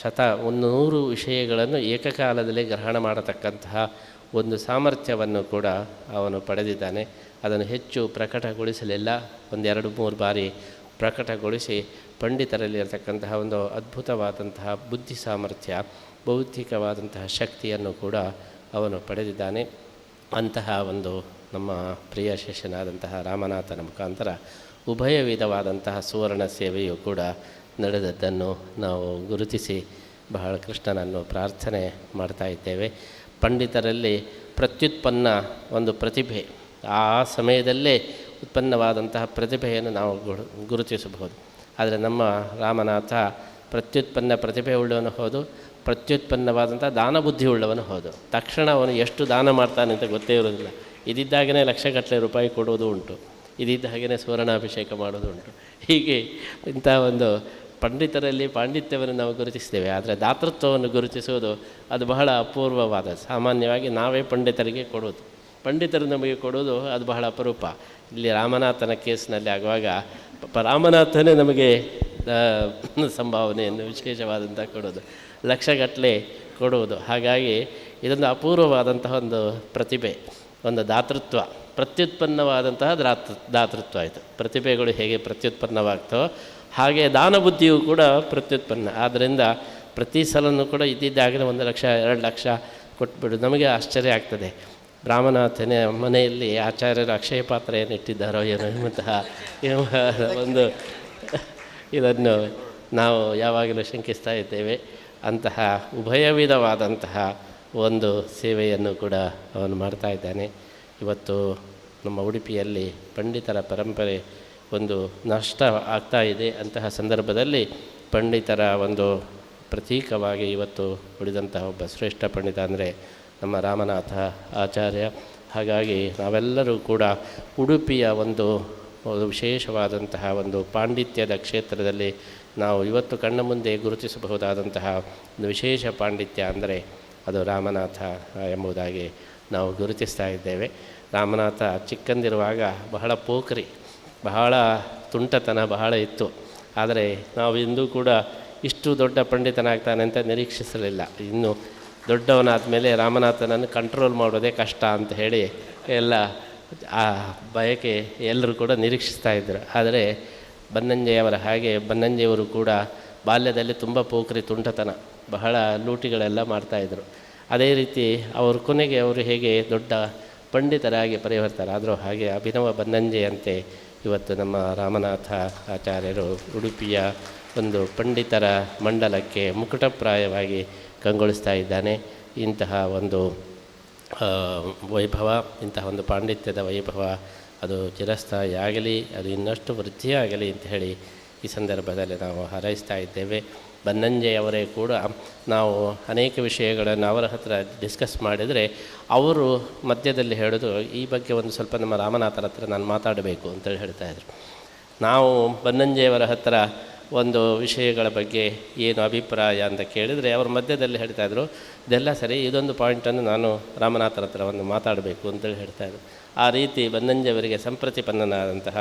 ಶತ ಒಂದು ನೂರು ವಿಷಯಗಳನ್ನು ಏಕಕಾಲದಲ್ಲಿ ಗ್ರಹಣ ಮಾಡತಕ್ಕಂತಹ ಒಂದು ಸಾಮರ್ಥ್ಯವನ್ನು ಕೂಡ ಅವನು ಪಡೆದಿದ್ದಾನೆ. ಅದನ್ನು ಹೆಚ್ಚು ಪ್ರಕಟಗೊಳಿಸಲಿಲ್ಲ. ಒಂದೆರಡು ಮೂರು ಬಾರಿ ಪ್ರಕಟಗೊಳಿಸಿ ಪಂಡಿತರಲ್ಲಿ ಇರತಕ್ಕಂತಹ ಒಂದು ಅದ್ಭುತವಾದಂತಹ ಬುದ್ಧಿ ಸಾಮರ್ಥ್ಯ, ಬೌದ್ಧಿಕವಾದಂತಹ ಶಕ್ತಿಯನ್ನು ಕೂಡ ಅವನು ಪಡೆದಿದ್ದಾನೆ. ಅಂತಹ ಒಂದು ನಮ್ಮ ಪ್ರಿಯ ಶಿಷ್ಯನಾದಂತಹ ರಾಮನಾಥನ ಮುಖಾಂತರ ಉಭಯ ವಿಧವಾದಂತಹ ಸುವರ್ಣ ಸೇವೆಯು ಕೂಡ ನಡೆದದ್ದನ್ನು ನಾವು ಗುರುತಿಸಿ ಬಹಳ ಕೃಷ್ಣನನ್ನು ಪ್ರಾರ್ಥನೆ ಮಾಡ್ತಾ ಇದ್ದೇವೆ. ಪಂಡಿತರಲ್ಲಿ ಪ್ರತ್ಯುತ್ಪನ್ನ ಒಂದು ಪ್ರತಿಭೆ. ಆ ಸಮಯದಲ್ಲೇ ಉತ್ಪನ್ನವಾದಂತಹ ಪ್ರತಿಭೆಯನ್ನು ನಾವು ಗುರು, ಗುರುತಿಸಬಹುದು. ಆದರೆ ನಮ್ಮ ರಾಮನಾಥ ಪ್ರತ್ಯುತ್ಪನ್ನ ಪ್ರತಿಭೆ ಉಳ್ಳವನು ಹೋದು ಪ್ರತ್ಯುತ್ಪನ್ನವಾದಂಥ ದಾನ ಬುದ್ಧಿ ಉಳ್ಳವನು ಹೋದು. ತಕ್ಷಣ ಅವನು ಎಷ್ಟು ದಾನ ಮಾಡ್ತಾನೆ ಅಂತ ಗೊತ್ತೇ ಇರೋದಿಲ್ಲ ಇದಿದ್ದಾಗನೇ ಲಕ್ಷಗಟ್ಟಲೆ ರೂಪಾಯಿ ಕೊಡುವುದು ಉಂಟು. ಇದಿದ್ದ ಹಾಗೆಯೇ ಸುವರ್ಣಾಭಿಷೇಕ ಮಾಡೋದು ಉಂಟು. ಹೀಗೆ ಇಂಥ ಒಂದು ಪಂಡಿತರಲ್ಲಿ ಪಾಂಡಿತ್ಯವನ್ನು ನಾವು ಗುರುತಿಸ್ತೇವೆ, ಆದರೆ ದಾತೃತ್ವವನ್ನು ಗುರುತಿಸುವುದು ಅದು ಬಹಳ ಅಪೂರ್ವವಾದ, ಸಾಮಾನ್ಯವಾಗಿ ನಾವೇ ಪಂಡಿತರಿಗೆ ಕೊಡುವುದು. ಪಂಡಿತರು ನಮಗೆ ಕೊಡುವುದು ಅದು ಬಹಳ ಅಪರೂಪ. ಇಲ್ಲಿ ರಾಮನಾಥನ ಕೇಸ್ನಲ್ಲಿ ಆಗುವಾಗ ರಾಮನಾಥನೇ ನಮಗೆ ಸಂಭಾವನೆಯನ್ನು ವಿಶೇಷವಾದಂಥ ಕೊಡೋದು ಲಕ್ಷಗಟ್ಟಲೆ ಕೊಡುವುದು. ಹಾಗಾಗಿ ಇದೊಂದು ಅಪೂರ್ವವಾದಂತಹ ಒಂದು ಪ್ರತಿಭೆ, ಒಂದು ದಾತೃತ್ವ, ಪ್ರತ್ಯುತ್ಪನ್ನವಾದಂತಹ ದಾತೃ, ದಾತೃತ್ವ ಆಯಿತು ಪ್ರತಿಭೆಗಳು ಹೇಗೆ ಪ್ರತ್ಯುತ್ಪನ್ನವಾಗ್ತವೋ ಹಾಗೆ ದಾನ ಬುದ್ಧಿಯು ಕೂಡ ಪ್ರತ್ಯುತ್ಪನ್ನ. ಆದ್ದರಿಂದ ಪ್ರತಿ ಸಲನೂ ಕೂಡ ಇದ್ದಿದ್ದಾಗಲೇ ಒಂದು ಲಕ್ಷ, ಎರಡು ಲಕ್ಷ ಕೊಟ್ಬಿಡು. ನಮಗೆ ಆಶ್ಚರ್ಯ ಆಗ್ತದೆ. ಬ್ರಾಹ್ಮಣಾಥನ ಮನೆಯಲ್ಲಿ ಆಚಾರ್ಯರು ಅಕ್ಷಯ ಪಾತ್ರೆಯನ್ನು ಇಟ್ಟಿದ್ದಾರೋ ಏನೋ ಎಂಬಂತಹ ಎಂಬ ಒಂದು ಇದನ್ನು ನಾವು ಯಾವಾಗಲೂ ಶಂಕಿಸ್ತಾ ಇದ್ದೇವೆ. ಅಂತಹ ಉಭಯ ವಿಧವಾದಂತಹ ಒಂದು ಸೇವೆಯನ್ನು ಕೂಡ ಅವನು ಮಾಡ್ತಾ ಇದ್ದಾನೆ. ಇವತ್ತು ನಮ್ಮ ಉಡುಪಿಯಲ್ಲಿ ಪಂಡಿತರ ಪರಂಪರೆ ಒಂದು ನಷ್ಟ ಆಗ್ತಾ ಇದೆ ಅಂತಹ ಸಂದರ್ಭದಲ್ಲಿ ಪಂಡಿತರ ಒಂದು ಪ್ರತೀಕವಾಗಿ ಇವತ್ತು ಉಳಿದಂತಹ ಒಬ್ಬ ಶ್ರೇಷ್ಠ ಪಂಡಿತ ಅಂದರೆ ನಮ್ಮ ರಾಮನಾಥ ಆಚಾರ್ಯ. ಹಾಗಾಗಿ ನಾವೆಲ್ಲರೂ ಕೂಡ ಉಡುಪಿಯ ಒಂದು ವಿಶೇಷವಾದಂತಹ ಒಂದು ಪಾಂಡಿತ್ಯದ ಕ್ಷೇತ್ರದಲ್ಲಿ ನಾವು ಇವತ್ತು ಕಣ್ಣ ಮುಂದೆ ಗುರುತಿಸಬಹುದಾದಂತಹ ಒಂದು ವಿಶೇಷ ಪಾಂಡಿತ್ಯ ಅಂದರೆ ಅದು ರಾಮನಾಥ ಎಂಬುದಾಗಿ ನಾವು ಗುರುತಿಸ್ತಾ ಇದ್ದೇವೆ. ರಾಮನಾಥ ಚಿಕ್ಕಂದಿರುವಾಗ ಬಹಳ ಪೋಖರಿ. ಬಹಳ ತುಂಟತನ, ಬಹಳ ಇತ್ತು. ಆದರೆ ನಾವು ಇಂದೂ ಕೂಡ ಇಷ್ಟು ದೊಡ್ಡ ಪಂಡಿತನಾಗ್ತಾನೆ ಅಂತ ನಿರೀಕ್ಷಿಸಲಿಲ್ಲ. ಇನ್ನು ದೊಡ್ಡವನಾದ ಮೇಲೆ ರಾಮನಾಥನನ್ನು ಕಂಟ್ರೋಲ್ ಮಾಡೋದೇ ಕಷ್ಟ ಅಂತ ಹೇಳಿ ಎಲ್ಲ, ಆ ಬಯಕೆ ಎಲ್ಲರೂ ಕೂಡ ನಿರೀಕ್ಷಿಸ್ತಾ ಇದ್ದರು ಆದರೆ ಬನ್ನಂಜೆಯವರ ಹಾಗೆ ಬನ್ನಂಜೆಯವರು ಕೂಡ ಬಾಲ್ಯದಲ್ಲಿ ತುಂಬ ಪೋಖರಿ, ತುಂಟತನ, ಬಹಳ ಲೂಟಿಗಳೆಲ್ಲ ಮಾಡ್ತಾಯಿದ್ರು ಅದೇ ರೀತಿ ಅವರು ಕೊನೆಗೆ ಅವರು ಹೇಗೆ ದೊಡ್ಡ ಪಂಡಿತರಾಗಿ ಪರಿವರ್ತರಾದರೂ ಹಾಗೆ ಅಭಿನವ ಬನ್ನಂಜೆಯಂತೆ ಇವತ್ತು ನಮ್ಮ ರಾಮನಾಥ ಆಚಾರ್ಯರು ಉಡುಪಿಯ ಒಂದು ಪಂಡಿತರ ಮಂಡಲಕ್ಕೆ ಮುಕುಟಪ್ರಾಯವಾಗಿ ಕಂಗೊಳಿಸ್ತಾ ಇದ್ದಾನೆ. ಇಂತಹ ಒಂದು ವೈಭವ, ಇಂತಹ ಒಂದು ಪಾಂಡಿತ್ಯದ ವೈಭವ ಅದು ಚಿರಸ್ಥಾಯಿ ಆಗಲಿ, ಅದು ಇನ್ನಷ್ಟು ವೃದ್ಧಿಯಾಗಲಿ ಅಂತ ಹೇಳಿ ಈ ಸಂದರ್ಭದಲ್ಲಿ ನಾವು ಹಾರೈಸ್ತಾ ಇದ್ದೇವೆ. ಬನ್ನಂಜೆಯವರೇ ಕೂಡ ನಾವು ಅನೇಕ ವಿಷಯಗಳನ್ನು ಅವರ ಹತ್ರ ಡಿಸ್ಕಸ್ ಮಾಡಿದರೆ ಅವರು ಮಧ್ಯದಲ್ಲಿ ಹೇಳೋದು, ಈ ಬಗ್ಗೆ ಒಂದು ಸ್ವಲ್ಪ ನಮ್ಮ ರಾಮನಾಥರ ಹತ್ರ ನಾನು ಮಾತಾಡಬೇಕು ಅಂತೇಳಿ ಹೇಳ್ತಾಯಿದ್ರು ನಾವು ಬನ್ನಂಜೆಯವರ ಹತ್ರ ಒಂದು ವಿಷಯಗಳ ಬಗ್ಗೆ ಏನು ಅಭಿಪ್ರಾಯ ಅಂತ ಕೇಳಿದರೆ ಅವರು ಮಧ್ಯದಲ್ಲಿ ಹೇಳ್ತಾಯಿದ್ರು ಇದೆಲ್ಲ ಸರಿ, ಇದೊಂದು ಪಾಯಿಂಟನ್ನು ನಾನು ರಾಮನಾಥರ ಹತ್ರ ಒಂದು ಮಾತಾಡಬೇಕು ಅಂತೇಳಿ ಹೇಳ್ತಾಯಿದ್ರು ಆ ರೀತಿ ಬನ್ನಂಜೆಯವರಿಗೆ ಸಂಪ್ರತಿಪನ್ನನಾದಂತಹ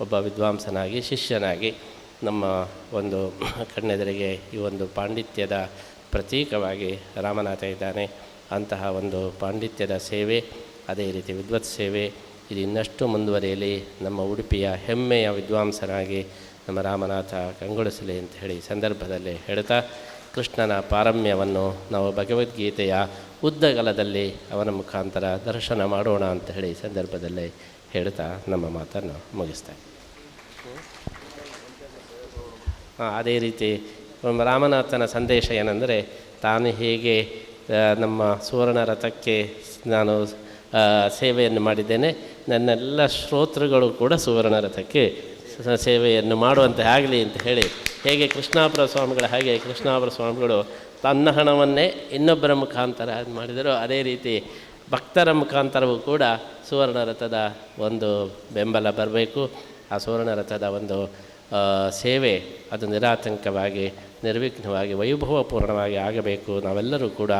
ಒಬ್ಬ ವಿದ್ವಾಂಸನಾಗಿ, ಶಿಷ್ಯನಾಗಿ ನಮ್ಮ ಒಂದು ಕಣ್ಣೆದುರಿಗೆ ಈ ಒಂದು ಪಾಂಡಿತ್ಯದ ಪ್ರತೀಕವಾಗಿ ರಾಮನಾಥ ಇದ್ದಾನೆ. ಅಂತಹ ಒಂದು ಪಾಂಡಿತ್ಯದ ಸೇವೆ, ಅದೇ ರೀತಿ ವಿದ್ವತ್ ಸೇವೆ, ಇದು ಇನ್ನಷ್ಟು ಮುಂದುವರಿಯಲಿ. ನಮ್ಮ ಉಡುಪಿಯ ಹೆಮ್ಮೆಯ ವಿದ್ವಾಂಸನಾಗಿ ನಮ್ಮ ರಾಮನಾಥ ಕಂಗೊಳಿಸಲಿ ಅಂತ ಹೇಳಿ ಸಂದರ್ಭದಲ್ಲಿ ಹೇಳ್ತಾ, ಕೃಷ್ಣನ ಪಾರಮ್ಯವನ್ನು ನಾವು ಭಗವದ್ಗೀತೆಯ ಉದ್ದಗಲದಲ್ಲಿ ಅವನ ಮುಖಾಂತರ ದರ್ಶನ ಮಾಡೋಣ ಅಂತ ಹೇಳಿ ಸಂದರ್ಭದಲ್ಲಿ ಹೇಳ್ತಾ ನಮ್ಮ ಮಾತನ್ನು ಮುಗಿಸ್ತೇನೆ ಆ, ಅದೇ ರೀತಿ ರಾಮನಾಥನ ಸಂದೇಶ ಏನೆಂದರೆ, ತಾನು ಹೇಗೆ ನಮ್ಮ ಸುವರ್ಣ ರಥಕ್ಕೆ ನಾನು ಸೇವೆಯನ್ನು ಮಾಡಿದ್ದೇನೆ, ನನ್ನೆಲ್ಲ ಶ್ರೋತೃಗಳು ಕೂಡ ಸುವರ್ಣ ರಥಕ್ಕೆ ಸೇವೆಯನ್ನು ಮಾಡುವಂತೆ ಆಗಲಿ ಅಂತ ಹೇಳಿ, ಹೇಗೆ ಕೃಷ್ಣಾಪುರ ಸ್ವಾಮಿಗಳ, ಹಾಗೆ ಕೃಷ್ಣಾಪುರ ಸ್ವಾಮಿಗಳು ತನ್ನ ಹಣವನ್ನೇ ಇನ್ನೊಬ್ಬರ ಮುಖಾಂತರ ಮಾಡಿದರು. ಅದೇ ರೀತಿ ಭಕ್ತರ ಮುಖಾಂತರವೂ ಕೂಡ ಸುವರ್ಣ ರಥದ ಒಂದು ಬೆಂಬಲ ಬರಬೇಕು. ಆ ಸುವರ್ಣ ರಥದ ಒಂದು ಸೇವೆ ಅದು ನಿರಾತಂಕವಾಗಿ, ನಿರ್ವಿಘ್ನವಾಗಿ, ವೈಭವಪೂರ್ಣವಾಗಿ ಆಗಬೇಕು. ನಾವೆಲ್ಲರೂ ಕೂಡ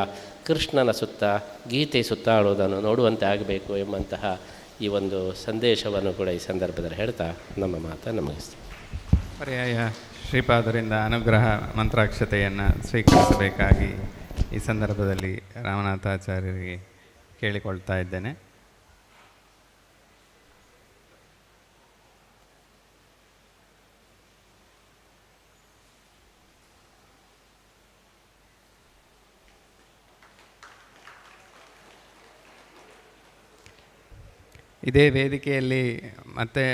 ಕೃಷ್ಣನ ಸುತ್ತ, ಗೀತೆ ಸುತ್ತಾಡುವುದನ್ನು ನೋಡುವಂತೆ ಆಗಬೇಕು ಎಂಬಂತಹ ಈ ಒಂದು ಸಂದೇಶವನ್ನು ಕೂಡ ಈ ಸಂದರ್ಭದಲ್ಲಿ ಹೇಳ್ತಾ ನಮ್ಮ ಮಾತನ್ನು ಮುಗಿಸ್ತೀವಿ ಪರ್ಯಾಯ ಶ್ರೀಪಾದರಿಂದ ಅನುಗ್ರಹ ಮಂತ್ರಾಕ್ಷತೆಯನ್ನು ಸ್ವೀಕರಿಸಬೇಕಾಗಿ ಈ ಸಂದರ್ಭದಲ್ಲಿ ರಾಮನಾಥಾಚಾರ್ಯರಿಗೆ ಕೇಳಿಕೊಳ್ತಾ ಇದ್ದೇನೆ. ಇದೇ ವೇದಿಕೆಯಲ್ಲಿ ಮತ್ತೆ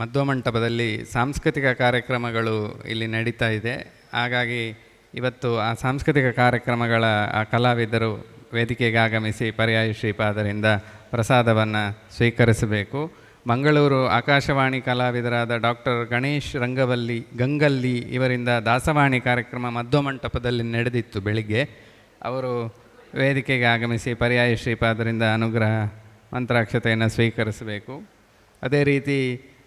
ಮಧ್ವಮಂಟಪದಲ್ಲಿ ಸಾಂಸ್ಕೃತಿಕ ಕಾರ್ಯಕ್ರಮಗಳು ಇಲ್ಲಿ ನಡೀತಾ ಇದೆ. ಹಾಗಾಗಿ ಇವತ್ತು ಆ ಸಾಂಸ್ಕೃತಿಕ ಕಾರ್ಯಕ್ರಮಗಳ, ಆ ಕಲಾವಿದರು ವೇದಿಕೆಗೆ ಆಗಮಿಸಿ ಪರ್ಯಾಯ ಶ್ರೀಪಾದರಿಂದ ಪ್ರಸಾದವನ್ನು ಸ್ವೀಕರಿಸಬೇಕು. ಮಂಗಳೂರು ಆಕಾಶವಾಣಿ ಕಲಾವಿದರಾದ ಡಾಕ್ಟರ್ ಗಣೇಶ್ ರಂಗವಲ್ಲಿ, ಗಂಗಲ್ಲಿ ಇವರಿಂದ ದಾಸವಾಣಿ ಕಾರ್ಯಕ್ರಮ ಮಧ್ವಮಂಟಪದಲ್ಲಿ ನಡೆದಿತ್ತು ಬೆಳಿಗ್ಗೆ. ಅವರು ವೇದಿಕೆಗೆ ಆಗಮಿಸಿ ಪರ್ಯಾಯ ಶ್ರೀಪಾದರಿಂದ ಅನುಗ್ರಹ ಮಂತ್ರಾಕ್ಷತೆಯನ್ನು ಸ್ವೀಕರಿಸಬೇಕು. ಅದೇ ರೀತಿ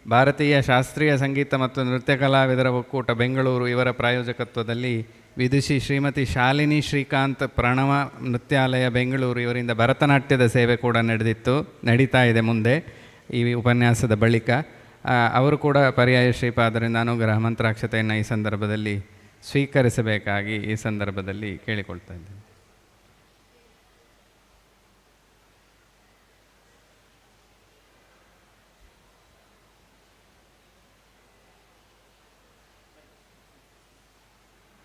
ಭಾರತೀಯ ಶಾಸ್ತ್ರೀಯ ಸಂಗೀತ ಮತ್ತು ನೃತ್ಯ ಕಲಾವಿದರ ಒಕ್ಕೂಟ ಬೆಂಗಳೂರು ಇವರ ಪ್ರಾಯೋಜಕತ್ವದಲ್ಲಿ ವಿದುಷಿ ಶ್ರೀಮತಿ ಶಾಲಿನಿ ಶ್ರೀಕಾಂತ್ ಪ್ರಣವ ನೃತ್ಯಾಲಯ ಬೆಂಗಳೂರು ಇವರಿಂದ ಭರತನಾಟ್ಯದ ಸೇವೆ ಕೂಡ ನಡೆದಿತ್ತು, ನಡೀತಾ ಇದೆ ಮುಂದೆ ಈ ಉಪನ್ಯಾಸದ ಬಳಿಕ. ಅವರು ಕೂಡ ಪರ್ಯಾಯ ಶ್ರೀಪಾದರಿಂದ ಅನುಗ್ರಹ ಮಂತ್ರಾಕ್ಷತೆಯನ್ನು ಈ ಸಂದರ್ಭದಲ್ಲಿ ಸ್ವೀಕರಿಸಬೇಕಾಗಿ ಈ ಸಂದರ್ಭದಲ್ಲಿ ಕೇಳಿಕೊಳ್ತಾ ಇದ್ದೇನೆ.